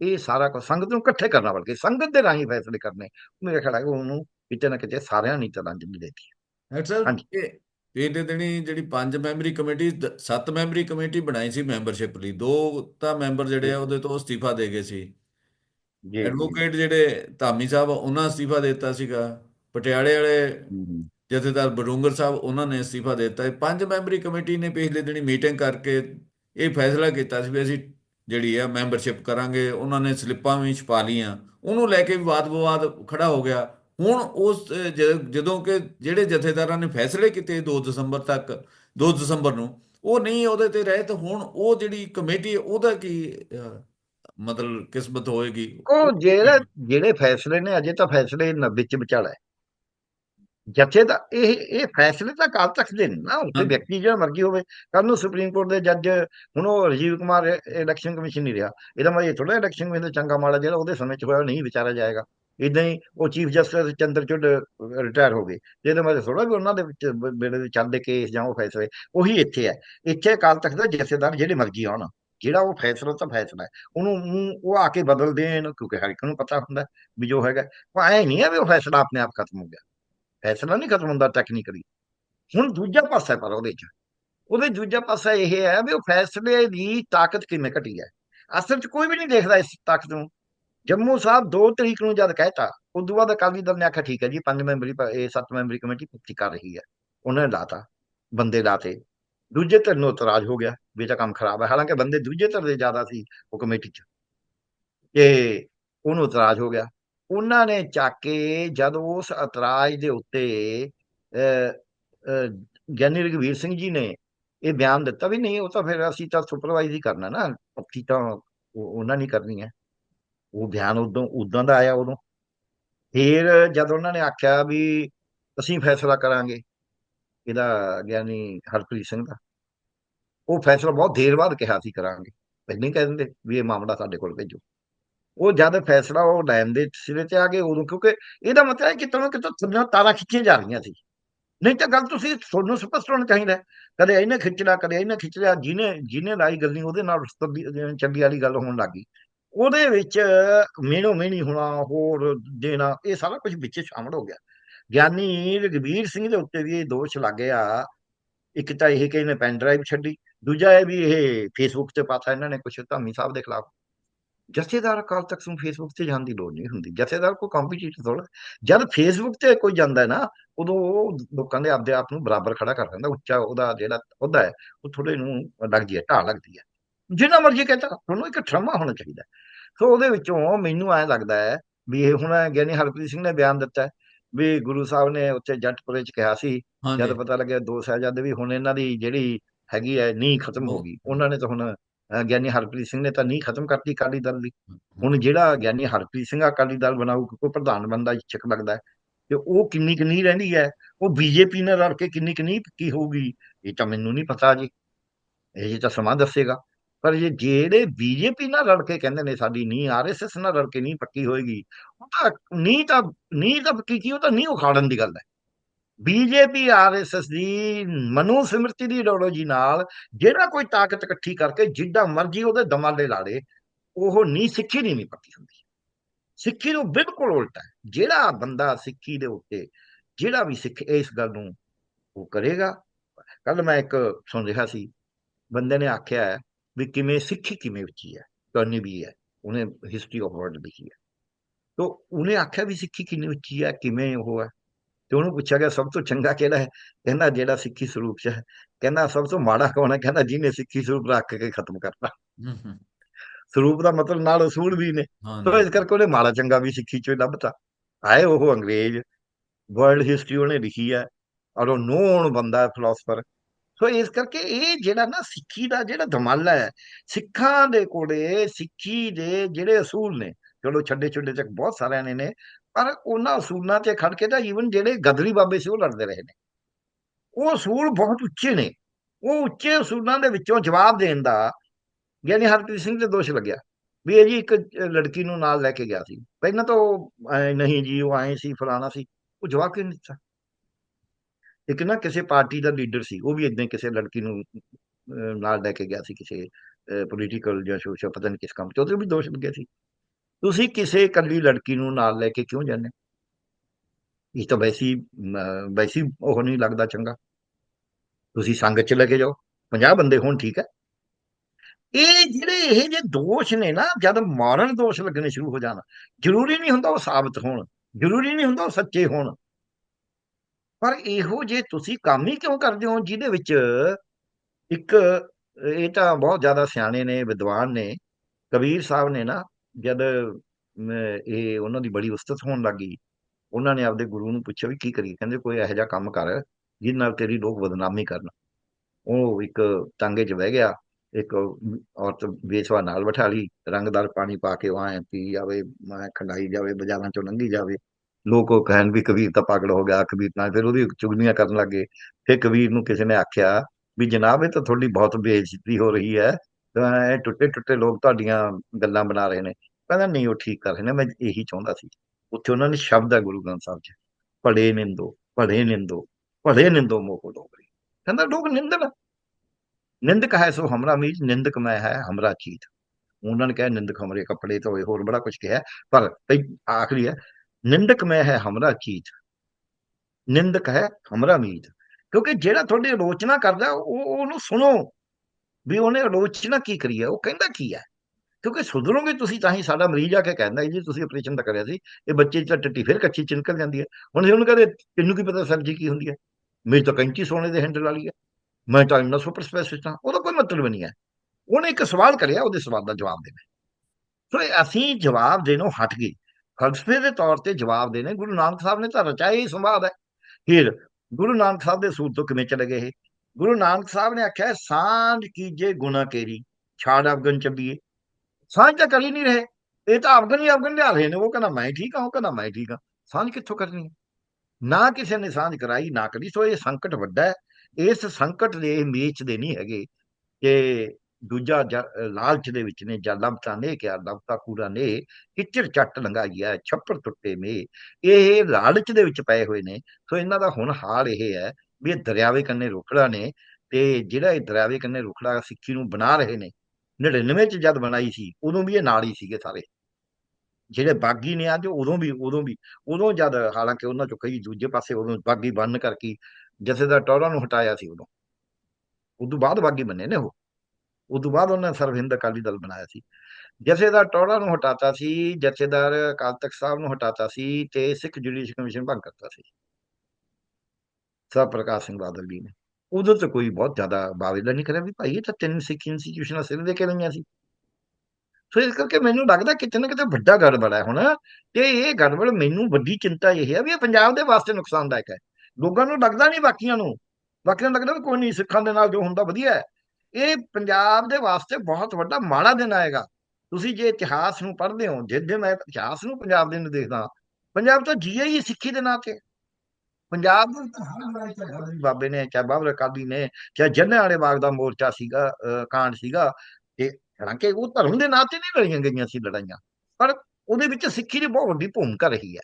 ਇਹ ਸਾਰਾ ਕੁਝ ਸੰਗਤ ਨੂੰ ਇਕੱਠੇ ਕਰਨਾ ਬਲਕਿ ਸੰਗਤ ਦੇ ਰਾਹੀਂ ਫੈਸਲੇ ਕਰਨੇ ਮੇਰੇ ਖਿਆਲ ਹੈ ਉਹਨੂੰ ਕਿਤੇ ਨਾ ਕਿਤੇ ਸਾਰਿਆਂ ਨੇ ਤਲਾਂਜਲੀ ਦੇਤੀ ਹਾਂਜੀ।
ਇਹ ਇਹਦੇ ਦਿਨੀ ਜਿਹੜੀ ਪੰਜ ਮੈਂਬਰੀ ਕਮੇਟੀ ਸੱਤ ਮੈਂਬਰੀ ਕਮੇਟੀ ਬਣਾਈ ਸੀ ਮੈਂਬਰਸ਼ਿਪ ਲਈ ਦੋ ਤਾਂ ਮੈਂਬਰ ਜਿਹੜੇ ਆ ਉਹਦੇ ਤੋਂ ਅਸਤੀਫਾ ਦੇ ਗਏ ਸੀ।
ਜੀ
ਐਡਵੋਕੇਟ ਜਿਹੜੇ ਧਾਮੀ ਸਾਹਿਬ ਉਹਨਾਂ ਅਸਤੀਫਾ ਦਿੱਤਾ ਸੀਗਾ। ਪਟਿਆਲੇ ਵਾਲੇ ਜਥੇਦਾਰ ਬਡੂੰਗਰ ਸਾਹਿਬ ਉਹਨਾਂ ਨੇ ਅਸਤੀਫਾ ਦਿੱਤਾ। ਪੰਜ ਮੈਂਬਰੀ ਕਮੇਟੀ ਨੇ ਪਿਛਲੇ ਦਿਨੀ ਮੀਟਿੰਗ ਕਰਕੇ ਇਹ ਫੈਸਲਾ ਕੀਤਾ ਸੀ ਵੀ ਅਸੀਂ ਜਿਹੜੀ ਆ ਮੈਂਬਰਸ਼ਿਪ ਕਰਾਂਗੇ, ਉਹਨਾਂ ਨੇ ਸਲਿੱਪਾਂ ਵੀ ਛਪਾ ਲਈਆਂ। ਉਹਨੂੰ ਲੈ ਕੇ ਵੀ ਵਿਵਾਦ ਖੜਾ ਹੋ ਗਿਆ। ਹੁਣ ਉਸ ਜਦੋਂ ਕਿ ਜਿਹੜੇ ਜਥੇਦਾਰਾਂ ਨੇ ਫੈਸਲੇ ਕੀਤੇ 2 ਦਸੰਬਰ ਤੱਕ 2 ਦਸੰਬਰ ਨੂੰ, ਉਹ ਨਹੀਂ ਉਹਦੇ ਤੇ ਰਹੇ ਤੇ ਹੁਣ ਉਹ ਜਿਹੜੀ ਕਮੇਟੀ ਉਹਦਾ ਕੀ ਮਤਲਬ ਕਿਸਮਤ ਹੋਏਗੀ?
ਉਹ ਜਿਹੜੇ ਜਿਹੜੇ ਫੈਸਲੇ ਨੇ, ਅਜੇ ਤਾਂ ਫੈਸਲੇ ਵਿੱਚ ਵਿਚਾਲਾ। ਹੈ ਜਥੇ ਦਾ ਇਹ ਇਹ ਫੈਸਲੇ ਤਾਂ ਕਾਲ ਤੱਕ ਦੇ ਨੇ ਨਾ ਉੱਥੇ। ਵਿਅਕਤੀ ਜਿਹੜਾ ਮਰਜ਼ੀ ਹੋਵੇ। ਕੱਲ ਨੂੰ ਸੁਪਰੀਮ ਕੋਰਟ ਦੇ ਜੱਜ ਹੁਣ ਉਹ ਰਾਜੀਵ ਕੁਮਾਰ ਇਲੈਕਸ਼ਨ ਕਮਿਸ਼ਨ ਨਹੀਂ ਰਿਹਾ। ਇਹਦਾ ਮਤਲਬ ਇਹ ਥੋੜਾ ਇਲੈਕਸ਼ਨ ਕਮਿਸ਼ਨ ਚੰਗਾ ਮਾੜਾ ਜਿਹੜਾ ਉਹਦੇ ਸਮੇਂ 'ਚ ਹੋਇਆ ਨਹੀਂ ਵਿਚਾਰਿਆ ਜਾਏਗਾ। ਇਦਾਂ ਹੀ ਉਹ ਚੀਫ ਜਸਟਿਸ ਚੰਦਰਚੂੜ ਰਿਟਾਇਰ ਹੋ ਗਏ। ਤੇ ਇਹਦਾ ਮਤਲਬ ਥੋੜਾ ਵੀ ਉਹਨਾਂ ਦੇ ਵਿੱਚ ਬ- ਵੇਲੇ ਦੇ ਚੱਲਦੇ ਕੇਸ ਜਾਂ ਉਹ ਫੈਸਲੇ ਉਹੀ ਇੱਥੇ ਹੈ। ਇੱਥੇ ਕਾਲ ਤੱਕ ਦਾ ਜਥੇਦਾਰ ਜਿਹੜੇ ਮਰਜ਼ੀ ਆਉਣ ਜਿਹੜਾ ਉਹ ਫੈਸਲਾ ਤਾਂ ਫੈਸਲਾ ਹੈ। ਉਹਨੂੰ ਉਹ ਆ ਕੇ ਬਦਲ ਦੇਣ ਕਿਉਂਕਿ ਹਰ ਇੱਕ ਨੂੰ ਪਤਾ ਹੁੰਦਾ ਵੀ ਜੋ ਹੈਗਾ। ਉਹ ਐ ਨਹੀਂ ਹੈ ਵੀ ਉਹ ਫੈਸਲਾ ਆਪਣੇ ਆਪ ਖਤਮ ਹੋ ਗਿਆ। ਫੈਸਲਾ ਨਹੀਂ ਖਤਮ ਹੁੰਦਾ ਟੈਕਨੀਕਲੀ ਹੁਣ ਦੂਜਾ ਪਾਸਾ ਪਰ ਉਹਦੇ ਚ। ਉਹਦੇ ਦੂਜਾ ਪਾਸਾ ਇਹ ਹੈ ਵੀ ਉਹ ਫੈਸਲੇ ਦੀ ਤਾਕਤ ਕਿਵੇਂ ਘਟੀ ਹੈ। ਅਸਲ 'ਚ ਕੋਈ ਵੀ ਨਹੀਂ ਦੇਖਦਾ ਇਸ ਤਾਕਤ ਨੂੰ। ਜੰਮੂ ਸਾਹਿਬ 2 ਤਰੀਕ ਨੂੰ ਜਦ ਕਹਿਤਾ, ਉਦੋਂ ਬਾਅਦ ਅਕਾਲੀ ਦਲ ਨੇ ਆਖਿਆ, ਠੀਕ ਹੈ ਜੀ, ਪੰਜ ਮੈਂਬਰੀ ਇਹ ਸੱਤ ਮੈਂਬਰੀ ਕਮੇਟੀ ਭੁਗਤੀ ਕਰ ਰਹੀ ਹੈ। ਉਹਨਾਂ ਨੇ ਲਾਤਾ, ਬੰਦੇ ਲਾਤੇ। ਦੂਜੇ ਧਿਰ ਨੂੰ ਇਤਰਾਜ਼ ਹੋ ਗਿਆ ਵੀ ਤਾਂ ਕੰਮ ਖਰਾਬ ਹੈ। ਹਾਲਾਂਕਿ ਬੰਦੇ ਦੂਜੇ ਧਿਰ ਦੇ ਜ਼ਿਆਦਾ ਸੀ ਉਹ ਕਮੇਟੀ 'ਚ। ਤੇ ਉਹਨੂੰ ਇਤਰਾਜ਼ ਹੋ ਗਿਆ। ਉਹਨਾਂ ਨੇ ਚੱਕ ਕੇ ਜਦ ਉਸ ਇਤਰਾਜ਼ ਦੇ ਉੱਤੇ ਅਹ, ਅਹ, ਗਿਆਨੀ ਰਘਵੀਰ ਸਿੰਘ ਜੀ ਨੇ ਇਹ ਬਿਆਨ ਦਿੱਤਾ ਵੀ ਨਹੀਂ ਉਹ ਤਾਂ ਫਿਰ ਅਸੀਂ ਤਾਂ ਸੁਪਰਵਾਈਜ਼ ਹੀ ਕਰਨਾ ਨਾ ਅਸੀਂ ਤਾਂ ਉਹਨਾਂ ਨਹੀਂ ਕਰਨੀ ਹੈ। ਉਹ ਬਿਆਨ ਉਦੋਂ ਉਦੋਂ ਦਾ ਆਇਆ ਉਦੋਂ। ਫਿਰ ਜਦ ਉਹਨਾਂ ਨੇ ਆਖਿਆ ਵੀ ਅਸੀਂ ਫੈਸਲਾ ਕਰਾਂਗੇ ਇਹਦਾ ਗਿਆਨੀ ਹਰਪ੍ਰੀਤ ਸਿੰਘ ਦਾ ਉਹ ਫੈਸਲਾ ਬਹੁਤ ਦੇਰ ਬਾਅਦ ਕਿਹਾ ਸੀ ਕਰਾਂਗੇ। ਪਹਿਲਾਂ ਹੀ ਕਹਿ ਦਿੰਦੇ ਵੀ ਇਹ ਮਾਮਲਾ ਸਾਡੇ ਕੋਲ ਭੇਜੋ। ਉਹ ਜਦ ਫੈਸਲਾ ਉਹ ਲੈਣ ਦੇ ਸਿਰੇ ਤੇ ਆ ਗਏ, ਉਦੋਂ ਕਿਉਂਕਿ ਇਹਦਾ ਮਤਲਬ ਹੈ ਕਿ ਤੁਹਾਨੂੰ ਕਿਤੋਂ ਥੱਲੇ ਤਾਰਾਂ ਖਿੱਚੀਆਂ ਜਾ ਰਹੀਆਂ ਸੀ। ਨਹੀਂ ਤਾਂ ਗੱਲ ਤੁਸੀਂ ਤੁਹਾਨੂੰ ਸਪਸ਼ਟ ਹੋਣਾ ਚਾਹੀਦਾ। ਕਦੇ ਇਹਨੇ ਖਿੱਚ ਲਿਆ, ਕਦੇ ਇਹਨੇ ਖਿੱਚ ਲਿਆ, ਜਿਹਨੇ ਜਿਹਨੇ ਲਾਈ ਗੱਲੀ, ਉਹਦੇ ਨਾਲ ਰਸਤਦੀ ਚੱਲੀ ਵਾਲੀ ਗੱਲ ਹੋਣ ਲੱਗੀ ਉਹਦੇ ਵਿੱਚ ਮੇਨੋ ਮੇਨੀ ਹੋਣਾ, ਹੋਰ ਦੇਣਾ, ਇਹ ਸਾਰਾ ਕੁਝ ਵਿੱਚ ਸ਼ਾਮਲ ਹੋ ਗਿਆ। ਗਿਆਨੀ ਰਘਵੀਰ ਸਿੰਘ ਦੇ ਉੱਤੇ ਵੀ ਇਹ ਦੋਸ਼ ਲੱਗਿਆ ਇੱਕ ਤਾਂ ਇਹ ਕਿ ਇਹਨੇ ਪੈਨ ਡਰਾਈਵ ਛੱਡੀ, ਦੂਜਾ ਇਹ ਵੀ ਇਹ ਫੇਸਬੁੱਕ ਤੇ ਪਾਤਾ ਇਹਨਾਂ ਨੇ ਕੁਝ ਧਾਮੀ ਸਾਹਿਬ ਦੇ ਖਿਲਾਫ। ਜਥੇਦਾਰ ਅਕਾਲ ਤਖਤ ਨੂੰ ਫੇਸਬੁੱਕ ਤੇ ਜਾਣ ਦੀ ਲੋੜ ਨਹੀਂ ਹੁੰਦੀ। ਜਥੇਦਾਰ ਕੋਈ ਕੰਪੀਟੀਟਰ ਥੋੜਾ ਜਦ ਫੇਸਬੁੱਕ ਤੇ ਕੋਈ ਜਾਂਦਾ ਹੈ ਨਾ ਉਦੋਂ ਉਹ ਲੋਕਾਂ ਦੇ ਆਪਦੇ ਆਪ ਨੂੰ ਬਰਾਬਰ ਖੜਾ ਕਰ ਦਿੰਦਾ ਉੱਚਾ ਉਹਦਾ ਜਿਹੜਾ ਉਹਦਾ ਹੈ ਉਹ ਥੋੜੇ ਨੂੰ ਲੱਗਦੀ ਹੈ ਢਾਹ ਲੱਗਦੀ ਹੈ। ਜਿੰਨਾ ਮਰਜ਼ੀ ਕਹਿੰਦਾ ਤੁਹਾਨੂੰ ਇੱਕ ਠਰਮਾ ਹੋਣਾ ਚਾਹੀਦਾ। ਸੋ ਉਹਦੇ ਵਿੱਚੋਂ ਮੈਨੂੰ ਐਂ ਲੱਗਦਾ ਹੈ ਵੀ ਇਹ ਹੁਣ ਗਿਆਨੀ ਹਰਪ੍ਰੀਤ ਸਿੰਘ ਨੇ ਬਿਆਨ ਦਿੱਤਾ ਵੀ ਗੁਰੂ ਸਾਹਿਬ ਨੇ ਉੱਥੇ ਜੱਟਪੁਰੇ ਚ ਕਿਹਾ ਸੀ ਜਦ ਪਤਾ ਲੱਗਿਆ ਦੋ ਸਾਹਿਬਜ਼ਾਦੇ ਵੀ ਹੁਣ ਇਹਨਾਂ ਦੀ ਜਿਹੜੀ ਹੈਗੀ ਹੈ ਨੀਂਹ ਖਤਮ ਹੋ ਗਈ। ਉਹਨਾਂ ਨੇ ਤਾਂ ਹੁਣ ਗਿਆਨੀ ਹਰਪ੍ਰੀਤ ਸਿੰਘ ਨੇ ਤਾਂ ਨੀਂਹ ਖਤਮ ਕਰਤੀ ਅਕਾਲੀ ਦਲ ਦੀ। ਹੁਣ ਜਿਹੜਾ ਗਿਆਨੀ ਹਰਪ੍ਰੀਤ ਸਿੰਘ ਅਕਾਲੀ ਦਲ ਬਣਾਊ ਕੋਈ ਪ੍ਰਧਾਨ ਬੰਦਾ ਇੱਛਕ ਲੱਗਦਾ ਤੇ ਉਹ ਕਿੰਨੀ ਕਿੰਨੀ ਰਹਿੰਦੀ ਹੈ? ਉਹ ਬੀਜੇਪੀ ਨਾਲ ਰਲ ਕੇ ਕਿੰਨੀ ਕਿੰਨੀ ਕੀ ਹੋਊਗੀ? ਇਹ ਤਾਂ ਮੈਨੂੰ ਨਹੀਂ ਪਤਾ ਜੀ। ਇਹ ਜੀ ਤਾਂ ਸਮਾਂ ਦੱਸੇਗਾ। ਪਰ ਜੇ ਜਿਹੜੇ ਬੀਜੇਪੀ ਨਾਲ ਰਲ ਕੇ ਕਹਿੰਦੇ ਨੇ ਸਾਡੀ ਨੀ ਆਰਐਸਐਸ ਨਾਲ ਰਲ ਕੇ ਨਹੀਂ ਪੱਕੀ ਹੋਏਗੀ ਉਹ ਤਾਂ ਨੀ ਤਾਂ ਨੀ ਤਾਂ ਪੱਕੀ ਕੀ ਉਹ ਤਾਂ ਨਹੀਂ ਉਖਾੜਨ ਦੀ ਗੱਲ ਹੈ। ਬੀਜੇਪੀ ਆਰਐਸਐਸ ਦੀ, ਮਨੂ ਸਮ੍ਰਿਤੀ ਦੀ ਇਡੀਓਲੋਜੀ ਨਾਲ ਜਿਹੜਾ ਕੋਈ ਤਾਕਤ ਇਕੱਠੀ ਕਰਕੇ ਜਿੱਦਾਂ ਮਰਜ਼ੀ ਉਹਦੇ ਦਮਾਲੇ ਲਾੜੇ ਉਹ ਨੀ ਸਿੱਖੀ ਦੀ ਨਹੀਂ ਪੱਕੀ ਹੁੰਦੀ। ਸਿੱਖੀ ਨੂੰ ਬਿਲਕੁਲ ਉਲਟਾ ਹੈ। ਜਿਹੜਾ ਬੰਦਾ ਸਿੱਖੀ ਦੇ ਉੱਤੇ ਜਿਹੜਾ ਵੀ ਸਿੱਖ ਇਸ ਗੱਲ ਨੂੰ ਉਹ ਕਰੇਗਾ। ਕੱਲ ਮੈਂ ਇੱਕ ਸੁਣ ਰਿਹਾ ਸੀ, ਬੰਦੇ ਨੇ ਆਖਿਆ ਹੈ ਵੀ ਕਿਵੇਂ ਸਿੱਖੀ ਕਿਵੇਂ ਉੱਚੀ ਹੈ ਕਰਨੀ ਵੀ ਹੈ, ਉਹਨੇ ਹਿਸਟਰੀ ਆਫ ਵਰਲਡ ਲਿਖੀ ਹੈ। ਤੋ ਉਹਨੇ ਆਖਿਆ ਵੀ ਸਿੱਖੀ ਕਿੰਨੀ ਉੱਚੀ ਹੈ, ਕਿਵੇਂ ਉਹ ਹੈ। ਤੇ ਉਹਨੂੰ ਪੁੱਛਿਆ ਗਿਆ ਸਭ ਤੋਂ ਚੰਗਾ ਕਿਹੜਾ ਹੈ? ਕਹਿੰਦਾ ਜਿਹੜਾ ਸਿੱਖੀ ਸਰੂਪ ਚ ਹੈ। ਕਹਿੰਦਾ ਸਭ ਤੋਂ ਮਾੜਾ ਕੌਣ ਹੈ? ਕਹਿੰਦਾ ਜਿਹਨੇ ਸਿੱਖੀ ਸਰੂਪ ਰੱਖ ਕੇ ਖਤਮ ਕਰਤਾ।
ਹਮ, ਹਮ,
ਸਰੂਪ ਦਾ ਮਤਲਬ ਨਾਲ ਅਸੂਲ ਵੀ ਨੇ। ਤੋ ਇਸ ਕਰਕੇ ਉਹਨੇ ਮਾੜਾ ਚੰਗਾ ਵੀ ਸਿੱਖੀ ਚੋਂ ਲੱਭਤਾ। ਆਏ ਉਹ ਅੰਗਰੇਜ਼। ਵਰਲਡ ਹਿਸਟਰੀ ਉਹਨੇ ਲਿਖੀ ਹੈ। ਔਰ ਉਹ ਨੋਨ ਬੰਦਾ ਫਿਲਾਸਫਰ ਸੋ ਇਸ ਕਰਕੇ ਇਹ ਜਿਹੜਾ ਨਾ ਸਿੱਖੀ ਦਾ ਜਿਹੜਾ ਧਮਾਲਾ ਹੈ ਸਿੱਖਾਂ ਦੇ ਕੋਲੇ ਸਿੱਖੀ ਦੇ ਜਿਹੜੇ ਅਸੂਲ ਨੇ ਚਲੋ ਛੱਡੇ ਛੁੱਡੇ ਤੱਕ ਬਹੁਤ ਸਾਰਿਆਂ ਨੇ ਨੇ ਪਰ ਉਹਨਾਂ ਅਸੂਲਾਂ ਤੇ ਖੜ ਕੇ ਤਾਂ ਈਵਨ ਜਿਹੜੇ ਗਦਰੀ ਬਾਬੇ ਸੀ ਉਹ ਲੜਦੇ ਰਹੇ ਨੇ। ਉਹ ਅਸੂਲ ਬਹੁਤ ਉੱਚੇ ਨੇ। ਉਹ ਉੱਚੇ ਅਸੂਲਾਂ ਦੇ ਵਿੱਚੋਂ ਜਵਾਬ ਦੇਣ ਦਾ ਗਿਆਨੀ ਹਰਪ੍ਰੀਤ ਸਿੰਘ ਤੇ ਦੋਸ਼ ਲੱਗਿਆ ਵੀ ਇਹ ਜੀ ਇੱਕ ਲੜਕੀ ਨੂੰ ਨਾਲ ਲੈ ਕੇ ਗਿਆ ਸੀ। ਪਹਿਲਾਂ ਤਾਂ ਉਹ ਨਹੀਂ ਜੀ, ਉਹ ਆਏ ਸੀ, ਫਲਾਣਾ ਸੀ, ਉਹ ਜਵਾਬ ਕਿਉਂ ਨਹੀਂ ਦਿੱਤਾ? ਇੱਕ ਨਾ ਕਿਸੇ ਪਾਰਟੀ ਦਾ ਲੀਡਰ ਸੀ, ਉਹ ਵੀ ਇਦਾਂ ਕਿਸੇ ਲੜਕੀ ਨੂੰ ਨਾਲ ਲੈ ਕੇ ਗਿਆ ਸੀ, ਕਿਸੇ ਪੋਲੀਟੀਕਲ ਜਾਂ ਸੋਸ਼ਲ ਪਤਾ ਨਹੀਂ ਕਿਸ ਕੰਮ ਚ, ਉਹਦੇ ਵੀ ਦੋਸ਼ ਲੱਗੇ ਸੀ। ਤੁਸੀਂ ਕਿਸੇ ਇਕੱਲੀ ਲੜਕੀ ਨੂੰ ਨਾਲ ਲੈ ਕੇ ਕਿਉਂ ਜਾਂਦੇ? ਇਹ ਤਾਂ ਵੈਸੀ ਅਮ, ਵੈਸੀ ਉਹ ਨਹੀਂ ਲੱਗਦਾ ਚੰਗਾ। ਤੁਸੀਂ ਸੰਗਤ ਚ ਲੈ ਕੇ ਜਾਓ। 50 ਬੰਦੇ ਹੋਣ ਠੀਕ ਹੈ। ਇਹ ਜਿਹੜੇ ਇਹ ਜੇ ਦੋਸ਼ ਨੇ ਨਾ ਜਦ ਮਾਰਨ ਦੋਸ਼ ਲੱਗਣੇ ਸ਼ੁਰੂ ਹੋ ਜਾਣ ਜ਼ਰੂਰੀ ਨਹੀਂ ਹੁੰਦਾ ਉਹ ਸਾਬਤ ਹੋਣ ਜ਼ਰੂਰੀ ਨਹੀਂ ਹੁੰਦਾ ਉਹ ਸੱਚੇ ਹੋਣ। ਪਰ ਇਹੋ ਜੇ ਤੁਸੀਂ ਕੰਮ ਹੀ ਕਿਉਂ ਕਰਦੇ ਹੋ ਜਿਹਦੇ ਵਿੱਚ ਇੱਕ ਇਹ ਤਾਂ ਬਹੁਤ ਜ਼ਿਆਦਾ ਸਿਆਣੇ ਨੇ ਵਿਦਵਾਨ ਨੇ ਕਬੀਰ ਸਾਹਿਬ ਨੇ ਨਾ ਜਦ ਅਮ, ਇਹ ਉਹਨਾਂ ਦੀ ਬੜੀ ਉਸਤਤ ਹੋਣ ਲੱਗੀ ਉਹਨਾਂ ਨੇ ਆਪਦੇ ਗੁਰੂ ਨੂੰ ਪੁੱਛਿਆ ਵੀ ਕੀ ਕਰੀਏ? ਕਹਿੰਦੇ ਕੋਈ ਇਹੋ ਜਿਹਾ ਕੰਮ ਕਰ ਜਿਹਦੇ ਨਾਲ ਤੇਰੀ ਲੋਕ ਬਦਨਾਮੀ ਕਰਨ। ਉਹ ਇੱਕ ਟਾਂਗੇ 'ਚ ਬਹਿ ਗਿਆ ਇੱਕ ਔਰਤ ਬੇਸਵਾ ਨਾਲ ਬਿਠਾ ਲਈ ਰੰਗਦਾਰ ਪਾਣੀ ਪਾ ਕੇ ਉਹ ਪੀ ਜਾਵੇ ਮੈਂ ਖੰਡਾਈ ਜਾਵੇ ਬਾਜ਼ਾਰਾਂ ਚੋਂ ਲੰਘੀ ਜਾਵੇ। ਲੋਕ ਉਹ ਕਹਿਣ ਵੀ ਕਬੀਰ ਤਾਂ ਪਾਗਲ ਹੋ ਗਿਆ ਕਬੀਰ ਨਾਲ ਫਿਰ ਉਹਦੀ ਚੁਗਲੀਆਂ ਕਰਨ ਲੱਗੇ ਫਿਰ ਕਬੀਰ ਨੂੰ ਕਿਸੇ ਨੇ ਆਖਿਆ ਵੀ ਜਨਾਬ ਇਹ ਤਾਂ ਤੁਹਾਡੀ ਬਹੁਤ ਬੇਇੱਜ਼ਤੀ ਹੋ ਰਹੀ ਹੈ। ਇਹ ਟੁੱਟੇ ਟੁੱਟੇ ਲੋਕ ਤੁਹਾਡੀਆਂ ਗੱਲਾਂ ਬਣਾ ਰਹੇ ਨੇ। ਕਹਿੰਦਾ ਨਹੀਂ, ਉਹ ਠੀਕ ਕਰ ਰਹੇ ਨੇ, ਮੈਂ ਇਹੀ ਚਾਹੁੰਦਾ ਸੀ। ਉੱਥੇ ਉਹਨਾਂ ਨੇ ਸ਼ਬਦ ਹੈ ਗੁਰੂ ਗ੍ਰੰਥ ਸਾਹਿਬ 'ਚ ਪੜੇ ਨਿੰਦੋ ਪੜੇ ਨਿੰਦੋ ਪੜੇ ਨਿੰਦੋ ਮੋਹ ਡੋਗਰੀ। ਕਹਿੰਦਾ ਲੋਕ ਨਿੰਦਣ। ਨਿੰਦਕ ਹੈ ਸੋ ਹਮਰਾ ਮੀਜ, ਨਿੰਦਕ ਮੈਂ ਹੈ ਹਮਰਾ ਚੀਤ। ਉਹਨਾਂ ਨੇ ਕਿਹਾ, ਨਿੰਦਕ ਹਮਰੇ ਕੱਪੜੇ ਧੋਏ, ਹੋਰ ਬੜਾ ਕੁਝ ਕਿਹਾ ਪਰ ਆਖਰੀ ਹੈ, ਨਿੰਦਕ ਮੈਂ ਹੈ ਹਮਰਾ ਚੀਤ। ਨਿੰਦਕ ਹੈ ਹਮਰਾ ਮੀਤ। ਕਿਉਂਕਿ ਜਿਹੜਾ ਤੁਹਾਡੀ ਆਲੋਚਨਾ ਕਰਦਾ, ਉਹ ਉਹਨੂੰ ਸੁਣੋ। ਵੀ ਉਹਨੇ ਆਲੋਚਨਾ ਕੀ ਕਰੀ ਹੈ? ਉਹ ਕਹਿੰਦਾ ਕੀ ਹੈ? ਕਿਉਂਕਿ ਸੁਧਰੋਗੇ ਤੁਸੀਂ ਤਾਂ ਹੀ ਸਾਡਾ ਮਰੀਜ਼ ਆ ਕੇ ਕਹਿੰਦਾ ਜੀ, ਤੁਸੀਂ ਆਪਰੇਸ਼ਨ ਤਾਂ ਕਰਿਆ ਸੀ, ਇਹ ਬੱਚੇ ਦੀ ਤਾਂ ਟੱਟੀ ਫਿਰ ਕੱਚੀ ਚ ਨਿਕਲ ਜਾਂਦੀ ਹੈ। ਹੁਣ ਜੇ ਉਹਨੂੰ ਕਹਦੇ, ਤੈਨੂੰ ਕੀ ਪਤਾ ਸਰਜੀ ਕੀ ਹੁੰਦੀ ਹੈ? ਮੇਰੀ ਤਾਂ ਕੈਂਚੀ ਸੋਨੇ ਦੇ ਹੈਂਡਲ ਵਾਲੀ ਹੈ। ਮੈਂ ਤਾਂ ਇੰਨਾ ਸੁਪਰ ਸਪੈਸ਼ਲਿਸਟ ਹਾਂ। ਉਹਦਾ ਕੋਈ ਮਤਲਬ ਨਹੀਂ ਹੈ। ਉਹਨੇ ਇੱਕ ਸਵਾਲ ਕਰਿਆ, ਉਹਦੇ ਸਵਾਲ ਦਾ ਜਵਾਬ ਦੇਣਾ। ਸੋ ਇਹ ਅਸੀਂ ਜਵਾਬ ਦੇਣੋਂ ਹਟ ਗਏ। ਫਲਸਫੇ ਦੇ ਤੌਰ ਤੇ ਜਵਾਬ ਦੇਣੇ, ਗੁਰੂ ਨਾਨਕ ਸਾਹਿਬ ਨੇ ਤਾਂ ਰਚਾਇਆ ਹੀ ਸੰਵਾਦ ਹੈ। ਫਿਰ ਗੁਰੂ ਨਾਨਕ ਸਾਹਿਬ ਦੇ ਸੂਤ ਤੋਂ ਕਿਵੇਂ ਚਲੇ ਗਏ ਇਹ? ਗੁਰੂ ਨਾਨਕ ਸਾਹਿਬ ਨੇ ਆਖਿਆ, ਸਾਂਝ ਕੀਜੇ ਗੁਨਾ ਕੇਰੀ, ਛਾੜ ਅਫਗਨ ਚੱਬੀਏ ਸਾਂਝ ਤਾਂ ਕਰ ਹੀ ਨਹੀਂ ਰਹੇ। ਇਹ ਤਾਂ ਅਫਗਨ ਹੀ ਅਫਗਨ ਲਿਆ ਰਹੇ ਨੇ। ਉਹ ਕਹਿੰਦਾ, ਮੈਂ ਠੀਕ ਹਾਂ, ਉਹ ਕਹਿੰਦਾ, ਮੈਂ ਠੀਕ ਹਾਂ। ਸਾਂਝ ਕਿੱਥੋਂ ਕਰਨੀ ਹੈ? ਨਾ ਕਿਸੇ ਨੇ ਸਾਂਝ ਕਰਾਈ, ਨਾ ਕਰੀ। ਸੋ ਇਹ ਸੰਕਟ ਵੱਡਾ ਹੈ। ਇਸ ਸੰਕਟ ਦੇ ਮੇਚ ਦੇ ਨਹੀਂ ਹੈਗੇ ਕਿ ਦੂਜਾ ਜ- ਲਾਲਚ ਦੇ ਵਿੱਚ ਨੇ। ਜਾਂ ਲੰਬਤਾ ਨੇ ਕਿਹਾ ਲੰਬਤਾ ਕੂੜਾ ਨੇ। ਕਿਚੜ ਚੱਟ ਲੰਗਾਈ ਹੈ, ਛੱਪੜ ਟੁੱਟੇ ਮੇ ਇਹ ਲਾਲਚ ਦੇ ਵਿੱਚ ਪਏ ਹੋਏ ਨੇ। ਸੋ ਇਹਨਾਂ ਦਾ ਹੁਣ ਹਾਲ ਇਹ ਹੈ ਵੀ ਇਹ ਦਰਿਆਵੇ ਕੰਨੇ ਰੁਖੜਾ ਨੇ ਤੇ ਜਿਹੜਾ ਇਹ ਦਰਿਆਵੇ ਕੰਨੇ ਰੁਖੜਾ ਸਿੱਖੀ ਨੂੰ ਬਣਾ ਰਹੇ ਨੇ 99 ਚ ਜਦ ਬਣਾਈ ਸੀ, ਉਦੋਂ ਵੀ ਇਹ ਨਾਲ ਹੀ ਸੀਗੇ ਸਾਰੇ। ਜਿਹੜੇ ਬਾਗੀ ਨੇ ਅੱਜ, ਉਦੋਂ ਵੀ ਉਦੋਂ ਵੀ, ਉਦੋਂ ਜਦ ਹਾਲਾਂਕਿ ਉਹਨਾਂ ਚੋਂ ਕਈ ਦੂਜੇ ਪਾਸੇ ਉਦੋਂ ਬਾਗੀ ਬੰਨ ਕਰਕੇ ਜਥੇਦਾਰ ਟੌਰਾ ਨੂੰ ਹਟਾਇਆ ਸੀ ਉਦੋਂ। ਉਦੋਂ ਬਾਅਦ ਬਾਗੀ ਬੰਨੇ ਨੇ ਉਹ। ਉਦੋਂ ਬਾਅਦ ਉਹਨਾਂ ਨੇ ਸਰਵ ਹਿੰਦ ਅਕਾਲੀ ਦਲ ਬਣਾਇਆ ਸੀ। ਜਥੇਦਾਰ ਟੌਰਾ ਨੂੰ ਹਟਾਤਾ ਸੀ ਜਥੇਦਾਰ ਅਕਾਲ ਤਖਤ ਸਾਹਿਬ ਨੂੰ ਹਟਾਤਾ ਸੀ ਤੇ ਸਿੱਖ ਜੁਡੀਸ਼ੀਅਲ ਕਮਿਸ਼ਨ ਭੰਗ ਕਰਤਾ ਸੀ। ਸਰ ਪ੍ਰਕਾਸ਼ ਸਿੰਘ ਬਾਦਲ ਜੀ ਨੇ। ਉਦੋਂ ਤਾਂ ਕੋਈ ਬਹੁਤ ਜ਼ਿਆਦਾ ਬਾਵੇਲਾ ਨਹੀਂ ਕਰਿਆ ਵੀ ਭਾਈ ਇਹ ਤਾਂ ਤਿੰਨ ਸਿੱਖ ਇੰਸਟੀਟਿਊਸ਼ਨਾਂ ਸਿਰ ਦੇ ਕੇ ਲਈਆਂ ਸੀ। ਸੋ ਇਸ ਕਰਕੇ ਮੈਨੂੰ ਲੱਗਦਾ ਕਿਤੇ ਨਾ ਕਿਤੇ ਵੱਡਾ ਗੜਬੜ ਹੈ ਹੁਣ ਤੇ ਇਹ ਗੜਬੜ ਮੈਨੂੰ ਵੱਡੀ ਚਿੰਤਾ ਇਹ ਹੈ ਵੀ ਇਹ ਪੰਜਾਬ ਦੇ ਵਾਸਤੇ ਨੁਕਸਾਨਦਾਇਕ ਹੈ। ਲੋਕਾਂ ਨੂੰ ਲੱਗਦਾ ਨਹੀਂ ਬਾਕੀਆਂ ਨੂੰ। ਬਾਕੀਆਂ ਨੂੰ ਲੱਗਦਾ ਵੀ ਕੋਈ ਨਹੀਂ, ਸਿੱਖਾਂ ਦੇ ਨਾਲ ਜੋ ਹੁੰਦਾ ਵਧੀਆ ਹੈ। ਇਹ ਪੰਜਾਬ ਦੇ ਵਾਸਤੇ ਬਹੁਤ ਵੱਡਾ ਮਾੜਾ ਦਿਨ ਆਏਗਾ। ਤੁਸੀਂ ਜੇ ਇਤਿਹਾਸ ਨੂੰ ਪੜ੍ਹਦੇ ਹੋ, ਜਿਸ ਦਿਨ ਮੈਂ ਇਤਿਹਾਸ ਨੂੰ ਪੰਜਾਬ ਦੇ ਨੂੰ ਦੇਖਦਾ, ਪੰਜਾਬ ਤਾਂ ਜੀਆ ਹੀ ਸਿੱਖੀ ਦੇ ਨਾਂ ਤੇ। ਪੰਜਾਬ ਦੇ ਵਿੱਚ ਬਾਬੇ ਨੇ, ਚਾਹੇ ਬਾਬਰ ਅਕਾਲੀ ਨੇ, ਚਾਹੇ ਜੰਨੇ ਵਾਲੇ ਬਾਗ ਦਾ ਮੋਰਚਾ ਸੀਗਾ ਕਾਂਡ ਸੀਗਾ, ਤੇ ਹਾਲਾਂਕਿ ਉਹ ਧਰਮ ਦੇ ਨਾਂ ਤੇ ਨਹੀਂ ਲੜੀਆਂ ਗਈਆਂ ਸੀ ਲੜਾਈਆਂ, ਪਰ ਉਹਦੇ ਵਿੱਚ ਸਿੱਖੀ ਦੀ ਬਹੁਤ ਵੱਡੀ ਭੂਮਿਕਾ ਰਹੀ ਹੈ।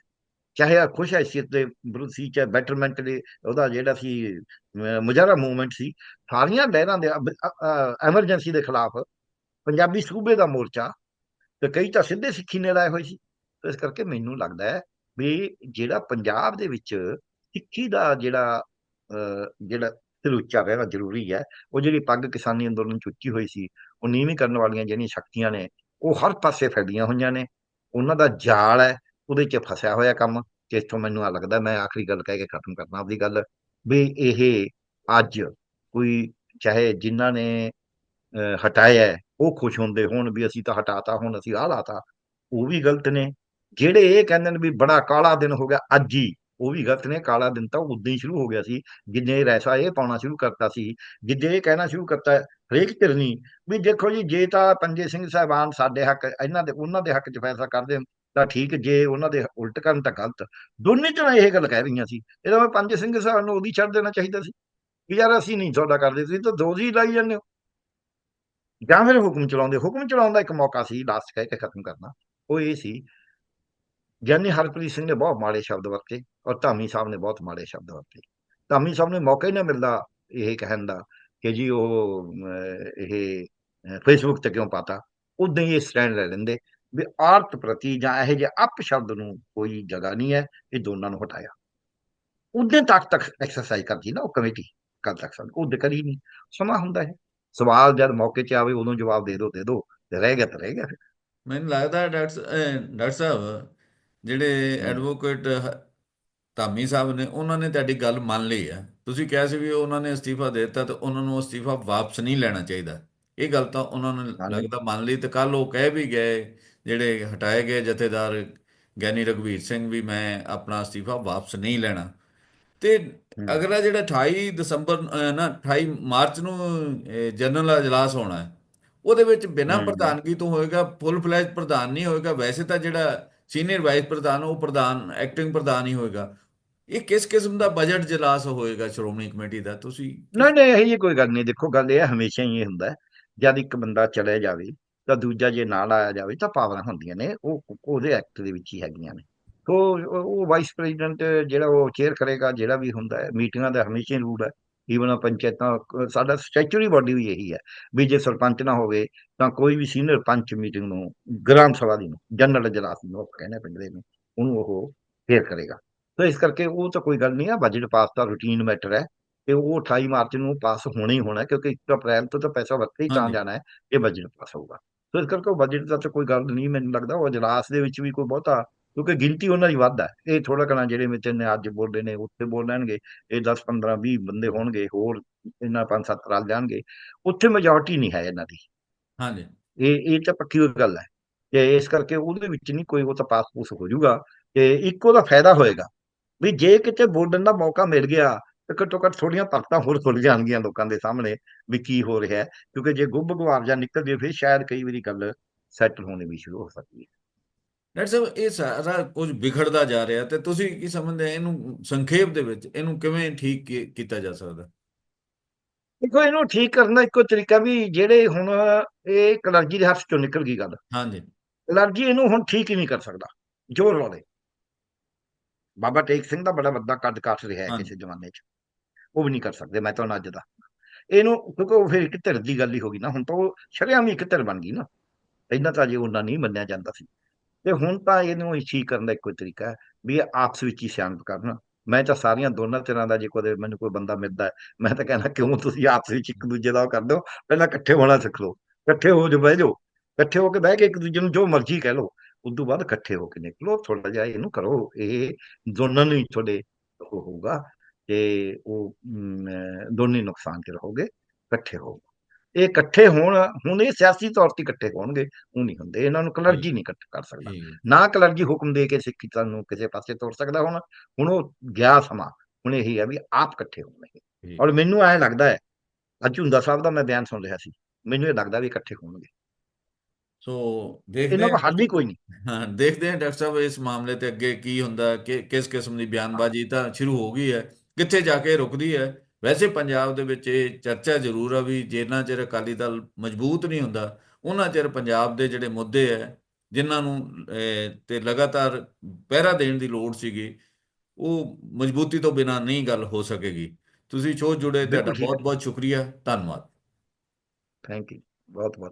ਚਾਹੇ ਆ ਖੁਸ਼ ਹੈਸੀਅਤ ਦੇ ਵਿਰੁੱਧ ਸੀ, ਚਾਹੇ ਬੈਟਰਮੈਂਟ ਦੇ ਉਹਦਾ ਜਿਹੜਾ ਸੀ, ਅਹ ਮੁਜ਼ਾਹਰਾ ਮੂਵਮੈਂਟ ਸੀ, ਸਾਰੀਆਂ ਲਹਿਰਾਂ ਦੇ ਐਮਰਜੈਂਸੀ ਦੇ ਖਿਲਾਫ ਪੰਜਾਬੀ ਸੂਬੇ ਦਾ ਮੋਰਚਾ ਤੇ ਕਈ ਤਾਂ ਸਿੱਧੇ ਸਿੱਖੀ ਨੇ ਲਾਏ ਹੋਏ ਸੀ। ਇਸ ਕਰਕੇ ਮੈਨੂੰ ਲੱਗਦਾ ਹੈ ਵੀ ਜਿਹੜਾ ਪੰਜਾਬ ਦੇ ਵਿੱਚ ਸਿੱਖੀ ਦਾ ਜਿਹੜਾ ਅਹ, ਜਿਹੜਾ ਸਿਰ ਉੱਚਾ ਰਹਿਣਾ ਜ਼ਰੂਰੀ ਹੈ ਉਹ ਜਿਹੜੀ ਪੱਗ ਕਿਸਾਨੀ ਅੰਦੋਲਨ ਚ ਉੱਚੀ ਹੋਈ ਸੀ ਉਹ ਨੀਵੀਂ ਕਰਨ ਵਾਲੀਆਂ ਜਿਹੜੀਆਂ ਸ਼ਕਤੀਆਂ ਨੇ ਉਹ ਹਰ ਪਾਸੇ ਫੈਲੀਆਂ ਹੋਈਆਂ ਨੇ। ਉਹਨਾਂ ਦਾ ਜਾਲ ਹੈ ਉਹਦੇ 'ਚ ਫਸਿਆ ਹੋਇਆ ਕੰਮ ਕਿ ਇੱਥੋਂ ਮੈਨੂੰ ਆ ਲੱਗਦਾ ਮੈਂ ਆਖਰੀ ਗੱਲ ਕਹਿ ਕੇ ਖਤਮ ਕਰਨਾ ਆਪਦੀ ਗੱਲ ਵੀ ਇਹ ਅੱਜ ਕੋਈ ਚਾਹੇ ਜਿਨ੍ਹਾਂ ਨੇ ਹਟਾਇਆ ਉਹ ਖੁਸ਼ ਹੁੰਦੇ ਹੋਣ ਵੀ ਅਸੀਂ ਤਾਂ ਹਟਾਤਾ ਹੁਣ ਅਸੀਂ ਆਹ ਲਾਤਾ। ਉਹ ਵੀ ਗਲਤ ਨੇ। ਜਿਹੜੇ ਇਹ ਕਹਿੰਦੇ ਨੇ ਵੀ ਬੜਾ ਕਾਲਾ ਦਿਨ ਹੋ ਗਿਆ ਅੱਜ ਹੀ ਉਹ ਵੀ ਗਲਤ ਨੇ, ਕਾਲਾ ਦਿਨ ਤਾਂ ਉਦੋਂ ਹੀ ਸ਼ੁਰੂ ਹੋ ਗਿਆ ਸੀ ਜਿੱਦੇ ਰੈਸਾ ਇਹ ਪਾਉਣਾ ਸ਼ੁਰੂ ਕਰਤਾ ਸੀ ਜਿੱਦੇ ਇਹ ਕਹਿਣਾ ਸ਼ੁਰੂ ਕਰਤਾ, ਹਰੇਕ ਧਿਰਨੀ ਵੀ ਦੇਖੋ ਜੀ, ਜੇ ਤਾਂ ਪੰਜੇ ਸਿੰਘ ਸਾਹਿਬਾਨ ਸਾਡੇ ਹੱਕ, ਇਹਨਾਂ ਦੇ, ਉਹਨਾਂ ਦੇ ਹੱਕ 'ਚ ਫੈਸਲਾ ਕਰਦੇ ਹਨ, ਤਾਂ ਠੀਕ, ਜੇ ਉਹਨਾਂ ਦੇ ਉਲਟ ਕਰਨ ਤਾਂ ਗਲਤ, ਦੋਨੇ ਤਰ੍ਹਾਂ ਇਹ ਗੱਲ ਕਹਿ ਰਹੀਆਂ ਸੀ ਇਹਦਾ ਮੈਂ ਪੰਜੇ ਸਿੰਘ ਸਾਹਿਬ ਨੂੰ ਉਹਦੀ ਛੱਡ ਦੇਣਾ ਚਾਹੀਦਾ ਸੀ ਕਿ ਯਾਰ ਅਸੀਂ ਨਹੀਂ ਤੁਹਾਡਾ ਕਰਦੇ, ਤੁਸੀਂ ਤਾਂ ਦੋ ਜੀ ਲਾਈ ਜਾਂਦੇ ਹੋ। ਜਾਂ ਫਿਰ ਹੁਕਮ ਚਲਾਉਂਦੇ, ਹੁਕਮ ਚਲਾਉਣ ਦਾ ਇੱਕ ਮੌਕਾ ਸੀ ਲਾਸਟ ਕਹਿ ਕੇ ਖਤਮ ਕਰਨਾ, ਉਹ ਇਹ ਸੀ ਗਿਆਨੀ ਹਰਪ੍ਰੀਤ ਸਿੰਘ ਨੇ ਬਹੁਤ ਮਾੜੇ ਸ਼ਬਦ ਵਰਤੇ ਔਰ ਧਾਮੀ ਸਾਹਿਬ ਨੇ ਬਹੁਤ ਮਾੜੇ ਸ਼ਬਦ ਵਰਤੇ ਧਾਮੀ ਸਾਹਿਬ ਨੂੰ ਮੌਕਾ ਹੀ ਨਾ ਮਿਲਦਾ ਇਹ ਕਹਿਣ ਦਾ ਕਿ ਜੀ ਉਹ ਇਹ ਫੇਸਬੁੱਕ ਤੇ ਕਿਉਂ ਪਾਤਾ? ਉਦਾਂ ਹੀ ਇਹ ਸਟੈਂਡ ਲੈ ਲੈਂਦੇ ਵੀ ਆਰਤ ਪ੍ਰਤੀ ਜਾਂ ਇਹੋ ਜਿਹੇ ਅਪ ਸ਼ਬਦ ਨੂੰ ਕੋਈ ਜਗ੍ਹਾ ਨਹੀਂ ਹੈ ਇਹ ਦੋਨਾਂ ਨੂੰ ਹਟਾਇਆ। ਉਦੋਂ ਤੱਕ ਤੱਕ ਐਕਸਰਸਾਈਜ਼ ਕਰਦੀ ਨਾ ਉਹ ਕਮੇਟੀ ਕੱਲ ਤੱਕ ਸਾਨੂੰ ਉਹ ਕਰੀ ਨਹੀਂ। ਸਮਾਂ ਹੁੰਦਾ ਹੈ। ਸਵਾਲ ਜਦ ਮੌਕੇ 'ਚ ਆਵੇ ਉਦੋਂ ਜਵਾਬ ਦੇ ਦਿਓ ਦੇ ਦਿਓ ਤੇ ਰਹਿ ਗਿਆ ਤਾਂ ਰਹਿ ਗਿਆ।
ਮੈਨੂੰ ਲੱਗਦਾ ਡਾਕਟਰ ਸਾਹਿਬ ਜਿਹੜੇ। ਐਡਵੋਕੇਟ ਧਾਮੀ ਸਾਹਿਬ ਨੇ ਉਹਨਾਂ ਨੇ ਤੁਹਾਡੀ ਗੱਲ ਮੰਨ ਲਈ ਹੈ ਤੁਸੀਂ ਕਿਹਾ ਸੀ ਵੀ ਉਹਨਾਂ ਨੇ ਅਸਤੀਫਾ ਦੇ ਦਿੱਤਾ ਤੇ ਉਹਨਾਂ ਨੂੰ ਅਸਤੀਫਾ ਵਾਪਸ ਨਹੀਂ ਲੈਣਾ ਚਾਹੀਦਾ ਇਹ ਗੱਲ ਤਾਂ ਉਹਨਾਂ ਨੇ। ਲੱਗਦਾ ਮੰਨ ਲਈ ਤੇ ਕੱਲ ਉਹ ਕਹਿ ਵੀ ਗਏ ਜਿਹੜੇ ਹਟਾਏ ਗਏ ਜਥੇਦਾਰ ਗਿਆਨੀ ਰਘਵੀਰ ਸਿੰਘ ਵੀ ਮੈਂ ਆਪਣਾ ਅਸਤੀਫਾ ਵਾਪਸ ਨਹੀਂ ਲੈਣਾ ਤੇ। ਅਗਲਾ ਜਿਹੜਾ 28 ਦਸੰਬਰ ਨਾ 28 ਮਾਰਚ ਨੂੰ ਜਨਰਲ ਅਜਲਾਸ ਹੋਣਾ ਹੈ ਉਹਦੇ ਵਿੱਚ ਬਿਨਾਂ। ਪ੍ਰਧਾਨਗੀ ਤੋਂ ਹੋਏਗਾ ਫੁੱਲ ਫਲੈਜ ਪ੍ਰਧਾਨ ਨਹੀਂ ਹੋਏਗਾ ਵੈਸੇ ਤਾਂ ਜਿਹੜਾ ਸੀਨੀਅਰ ਵਾਈਸ ਪ੍ਰਧਾਨ ਉਹ ਪ੍ਰਧਾਨ ਐਕਟਿੰਗ ਪ੍ਰਧਾਨ ਹੀ ਹੋਏਗਾ ਇਹ ਕਿਸ ਕਿਸਮ ਦਾ ਬਜਟ ਜਲਾਸ ਹੋਏਗਾ ਸ਼੍ਰੋਮਣੀ ਕਮੇਟੀ ਦਾ? ਤੁਸੀਂ
ਨਹੀਂ ਨਹੀਂ, ਇਹ ਜੀ ਕੋਈ ਗੱਲ ਨਹੀਂ। ਦੇਖੋ, ਗੱਲ ਇਹ ਹਮੇਸ਼ਾ ਹੀ ਇਹ ਹੁੰਦਾ ਜਦ ਇੱਕ ਬੰਦਾ ਚਲੇ ਜਾਵੇ, ਤਾਂ ਦੂਜਾ ਜੇ ਨਾਲ ਆਇਆ ਜਾਵੇ, ਤਾਂ ਪਾਵਰਾਂ ਹੁੰਦੀਆਂ ਨੇ। ਉਹ, ਉਹਦੇ ਐਕਟ ਦੇ ਵਿੱਚ ਹੀ ਹੈਗੀਆਂ ਨੇ। ਸੋ ਉਹ ਵਾਈਸ ਪ੍ਰੈਜ਼ੀਡੈਂਟ ਜਿਹੜਾ ਉਹ ਚੇਅਰ ਕਰੇਗਾ, ਜਿਹੜਾ ਵੀ ਹੁੰਦਾ ਹੈ, ਮੀਟਿੰਗਾਂ ਦਾ ਹਮੇਸ਼ਾ ਹੀ ਰੂਲ ਹੈ। ਈਵਨ ਪੰਚਾਇਤਾਂ, ਸਾਡਾ ਸਟੈਚੂਰੀ ਬਾਡੀ ਵੀ ਇਹੀ ਹੈ ਵੀ ਜੇ ਸਰਪੰਚ ਨਾ ਹੋਵੇ, ਤਾਂ ਕੋਈ ਵੀ ਸੀਨੀਅਰ ਪੰਚ ਮੀਟਿੰਗ ਨੂੰ, ਗ੍ਰਾਮ ਸਭਾ ਦੀ ਨੂੰ ਜਨਰਲ ਅਜਲਾਸ ਨੂੰ ਆਪਾਂ ਕਹਿੰਦੇ ਪਿੰਡ ਦੇ ਨੂੰ, ਉਹਨੂੰ ਉਹ ਫੇਰ ਕਰੇਗਾ। ਤਾਂ ਇਸ ਕਰਕੇ ਉਹ ਤਾਂ ਕੋਈ ਗੱਲ ਨਹੀਂ ਹੈ ਬਜਟ ਪਾਸ ਤਾਂ ਰੂਟੀਨ ਮੈਟਰ ਹੈ ਤੇ ਉਹ 28 ਮਾਰਚ ਨੂੰ ਪਾਸ ਹੋਣਾ ਹੀ ਹੋਣਾ ਕਿਉਂਕਿ 1 ਅਪ੍ਰੈਲ ਤੋਂ ਤਾਂ ਪੈਸਾ ਵਰਤੇ ਹੀ ਤਾਂ। ਜਾਣਾ ਹੈ ਇਹ ਬਜਟ ਪਾਸ ਹੋਊਗਾ। ਸੋ ਇਸ ਕਰਕੇ ਬਜਟ ਦਾ ਤਾਂ ਕੋਈ ਗੱਲ ਨਹੀਂ ਮੈਨੂੰ ਲੱਗਦਾ ਉਹ ਅਜਲਾਸ ਦੇ ਵਿੱਚ ਵੀ ਕੋਈ ਬਹੁਤਾ ਕਿਉਂਕਿ ਗਿਣਤੀ ਉਹਨਾਂ ਦੀ ਵੱਧ ਹੈ ਇਹ ਥੋੜਾ ਕਣਾ ਜਿਹੜੇ ਵਿੱਚ ਨੇ ਅੱਜ ਬੋਲਦੇ ਨੇ ਉੱਥੇ ਬੋਲ ਲੈਣਗੇ ਇਹ 10 15 20 ਬੰਦੇ ਹੋਣਗੇ ਹੋਰ ਇਹਨਾਂ ਪੰਜ ਸੱਤ ਰਲ ਜਾਣਗੇ ਉੱਥੇ ਮੈਜੋਰਟੀ ਨਹੀਂ ਹੈ ਇਹਨਾਂ ਦੀ।
ਹਾਂਜੀ।
ਇਹ ਇਹ ਤਾਂ ਪੱਕੀ ਹੋਈ ਗੱਲ ਹੈ। ਤੇ ਇਸ ਕਰਕੇ ਉਹਦੇ ਵਿੱਚ ਨਹੀਂ ਕੋਈ ਉਹ ਤਾਂ ਪਾਸ ਪੂਸ ਹੋ ਜਾਊਗਾ ਤੇ ਇੱਕ ਉਹਦਾ ਫਾਇਦਾ ਹੋਏਗਾ। ਵੀ ਜੇ ਕਿਤੇ ਬੋਲਣ ਦਾ ਮੌਕਾ ਮਿਲ ਗਿਆ ਤਾਂ ਘੱਟੋ ਘੱਟ ਥੋੜੀਆਂ ਪਰਤਾਂ ਹੋਰ ਖੁੱਲ ਜਾਣਗੀਆਂ ਲੋਕਾਂ ਦੇ ਸਾਹਮਣੇ ਵੀ ਕੀ ਹੋ ਰਿਹਾ ਕਿਉਂਕਿ ਜੇ ਗੁੱਬ ਗੁਆਰ ਜਾਂ ਨਿਕਲ ਜੇ ਫਿਰ ਸ਼ਾਇਦ ਕਈ ਵਾਰੀ ਗੱਲ ਸੈਟਲ ਹੋਣੀ ਵੀ ਸ਼ੁਰੂ ਹੋ ਸਕਦੀ ਹੈ।
ਡਾਕਟਰ ਸਾਹਿਬ ਇਹ ਸਾਰਾ ਕੁਝ ਵਿਖੜਦਾ ਜਾ ਰਿਹਾ ਤੇ ਤੁਸੀਂ ਕੀ ਸਮਝਦੇ ਇਹਨੂੰ ਸੰਖੇਪ ਦੇ ਵਿੱਚ ਇਹਨੂੰ ਕਿਵੇਂ ਠੀਕ ਕੀਤਾ ਜਾ ਸਕਦਾ?
ਦੇਖੋ ਇਹਨੂੰ ਠੀਕ ਕਰਨ ਦਾ ਇੱਕੋ ਤਰੀਕਾ ਵੀ ਜਿਹੜੇ ਹੁਣ ਇਹ ਕਲਰਜੀ ਦੇ ਹੱਥ ਚੋਂ ਨਿਕਲ ਗਈ ਗੱਲ।
ਹਾਂਜੀ।
ਕਲਰਜੀ ਇਹਨੂੰ ਹੁਣ ਠੀਕ ਹੀ ਨਹੀਂ ਕਰ ਸਕਦਾ ਜ਼ੋਰ ਲਾ ਦੇ ਬਾਬਾ ਟੇਕ ਸਿੰਘ ਦਾ ਬੜਾ ਵੱਡਾ ਕੱਦ ਕਾਠ ਰਿਹਾ ਹੈ। ਕਿਸੇ ਜ਼ਮਾਨੇ 'ਚ। ਉਹ ਵੀ ਨਹੀਂ ਕਰ ਸਕਦੇ ਮੈਂ ਤੁਹਾਨੂੰ ਅੱਜ ਦਾ। ਇਹਨੂੰ ਕਿਉਂਕਿ ਉਹ ਫਿਰ ਇੱਕ ਧਿਰ ਦੀ ਗੱਲ ਹੀ ਹੋ ਗਈ ਨਾ ਹੁਣ ਤਾਂ ਉਹ ਸ਼ਰਿਆਮ ਇੱਕ ਧਿਰ ਬਣ ਗਈ ਨਾ। ਇੰਨਾ ਤਾਂ ਜੇ ਉਹਨਾਂ ਨਹੀਂ ਮੰਨਿਆ ਜਾਂਦਾ ਸੀ। ਤੇ ਹੁਣ ਤਾਂ ਇਹਨੂੰ ਠੀਕ ਕਰਨ ਦਾ ਇੱਕੋ ਤਰੀਕਾ ਵੀ ਆਪਸ ਵਿੱਚ ਹੀ ਸਿਆਣਪ ਕਰਨ। ਮੈਂ ਤਾਂ ਸਾਰੀਆਂ ਦੋਨਾਂ ਤਰ੍ਹਾਂ ਦਾ ਜੇ ਕੋਈ ਮੈਨੂੰ ਕੋਈ ਬੰਦਾ ਮਿਲਦਾ ਮੈਂ ਤਾਂ ਕਹਿੰਦਾ ਕਿਉਂ ਤੁਸੀਂ ਆਪਸ ਵਿੱਚ ਇੱਕ ਦੂਜੇ ਦਾ ਉਹ ਕਰ ਦਿਓ ਪਹਿਲਾਂ ਇਕੱਠੇ ਹੋਣਾ ਸਿੱਖ ਲਓ। ਇਕੱਠੇ ਹੋ ਜੋ ਬਹਿ ਜਾਓ। ਇਕੱਠੇ ਹੋ ਕੇ ਬਹਿ ਕੇ ਇੱਕ ਦੂਜੇ ਨੂੰ ਜੋ ਮਰਜ਼ੀ ਕਹਿ ਲਓ। ਉਸ ਤੋਂ ਬਾਅਦ ਇਕੱਠੇ ਹੋ ਕੇ ਨਿਕਲੋ ਥੋੜਾ ਜਿਹਾ ਇਹਨੂੰ ਕਰੋ ਇਹ ਦੋਨਾਂ ਨੂੰ ਹੀ ਤੁਹਾਡੇ ਹੋਊਗਾ ਤੇ ਉਹ ਦੋਨੇ ਨੁਕਸਾਨ ਚ ਰਹੋਗੇ ਇਕੱਠੇ ਹੋ ਇਹ ਇਕੱਠੇ ਹੋਣ ਹੁਣ ਇਹ ਸਿਆਸੀ ਤੌਰ ਤੇ ਇਕੱਠੇ ਹੋਣਗੇ ਉਹ ਨਹੀਂ ਹੁੰਦੇ ਇਹਨਾਂ ਨੂੰ ਕਲਰਜੀ ਨਹੀਂ ਇਕੱਠ ਕਰ ਸਕਦਾ। ਨਾ ਕਲਰਜੀ ਹੁਕਮ ਦੇ ਕੇ ਸਿੱਖੀ ਨੂੰ ਕਿਸੇ ਪਾਸੇ ਤੋਰ ਸਕਦਾ ਹੁਣ ਹੁਣ ਉਹ ਗਿਆ ਸਮਾਂ ਹੁਣ ਇਹੀ ਹੈ ਵੀ ਆਪ ਇਕੱਠੇ ਹੋਣਗੇ। ਔਰ ਮੈਨੂੰ ਐਂ ਲੱਗਦਾ ਹੈ ਅੱਜ ਹੁੰਦਾ ਸਾਹਿਬ ਦਾ ਮੈਂ ਬਿਆਨ ਸੁਣ ਰਿਹਾ ਸੀ ਮੈਨੂੰ ਇਹ ਲੱਗਦਾ ਵੀ ਇਕੱਠੇ ਹੋਣਗੇ।
ਸੋ ਦੇਖਦੇ
ਇਹਨਾਂ
ਹਾਂ।
ਦਾ ਹੱਲ ਹੀ ਕੋਈ ਨਹੀਂ।
ਹਾਂ ਦੇਖਦੇ ਹਾਂ ਡਾਕਟਰ ਸਾਹਿਬ ਇਸ ਮਾਮਲੇ ਤੇ ਅੱਗੇ ਕੀ ਹੁੰਦਾ ਕਿ ਕਿਸ ਕਿਸਮ ਦੀ ਬਿਆਨਬਾਜ਼ੀ ਤਾਂ ਸ਼ੁਰੂ ਹੋ ਗਈ ਹੈ ਕਿੱਥੇ ਜਾ ਕੇ ਰੁਕਦੀ ਹੈ। ਵੈਸੇ ਪੰਜਾਬ ਦੇ ਵਿੱਚ ਇਹ ਚਰਚਾ ਜ਼ਰੂਰ ਆ ਵੀ ਜਿੰਨਾ ਚਿਰ ਅਕਾਲੀ ਦਲ ਮਜ਼ਬੂਤ ਨਹੀਂ ਹੁੰਦਾ ਉਹਨਾਂ ਚਿਰ ਪੰਜਾਬ ਦੇ ਜਿਹੜੇ ਮੁੱਦੇ ਹੈ ਜਿਨ੍ਹਾਂ ਨੂੰ ਤੇ ਲਗਾਤਾਰ ਪਹਿਰਾ ਦੇਣ ਦੀ ਲੋੜ ਸੀਗੀ ਉਹ ਮਜ਼ਬੂਤੀ ਤੋਂ ਬਿਨਾ ਨਹੀਂ ਗੱਲ ਹੋ ਸਕੇਗੀ। ਤੁਸੀਂ ਸ਼ੋਅ ਜੁੜੇ ਤੁਹਾਡਾ। ਬਹੁਤ ਬਹੁਤ ਸ਼ੁਕਰੀਆ। ਧੰਨਵਾਦ।
ਥੈਂਕ ਯੂ ਬਹੁਤ ਬਹੁਤ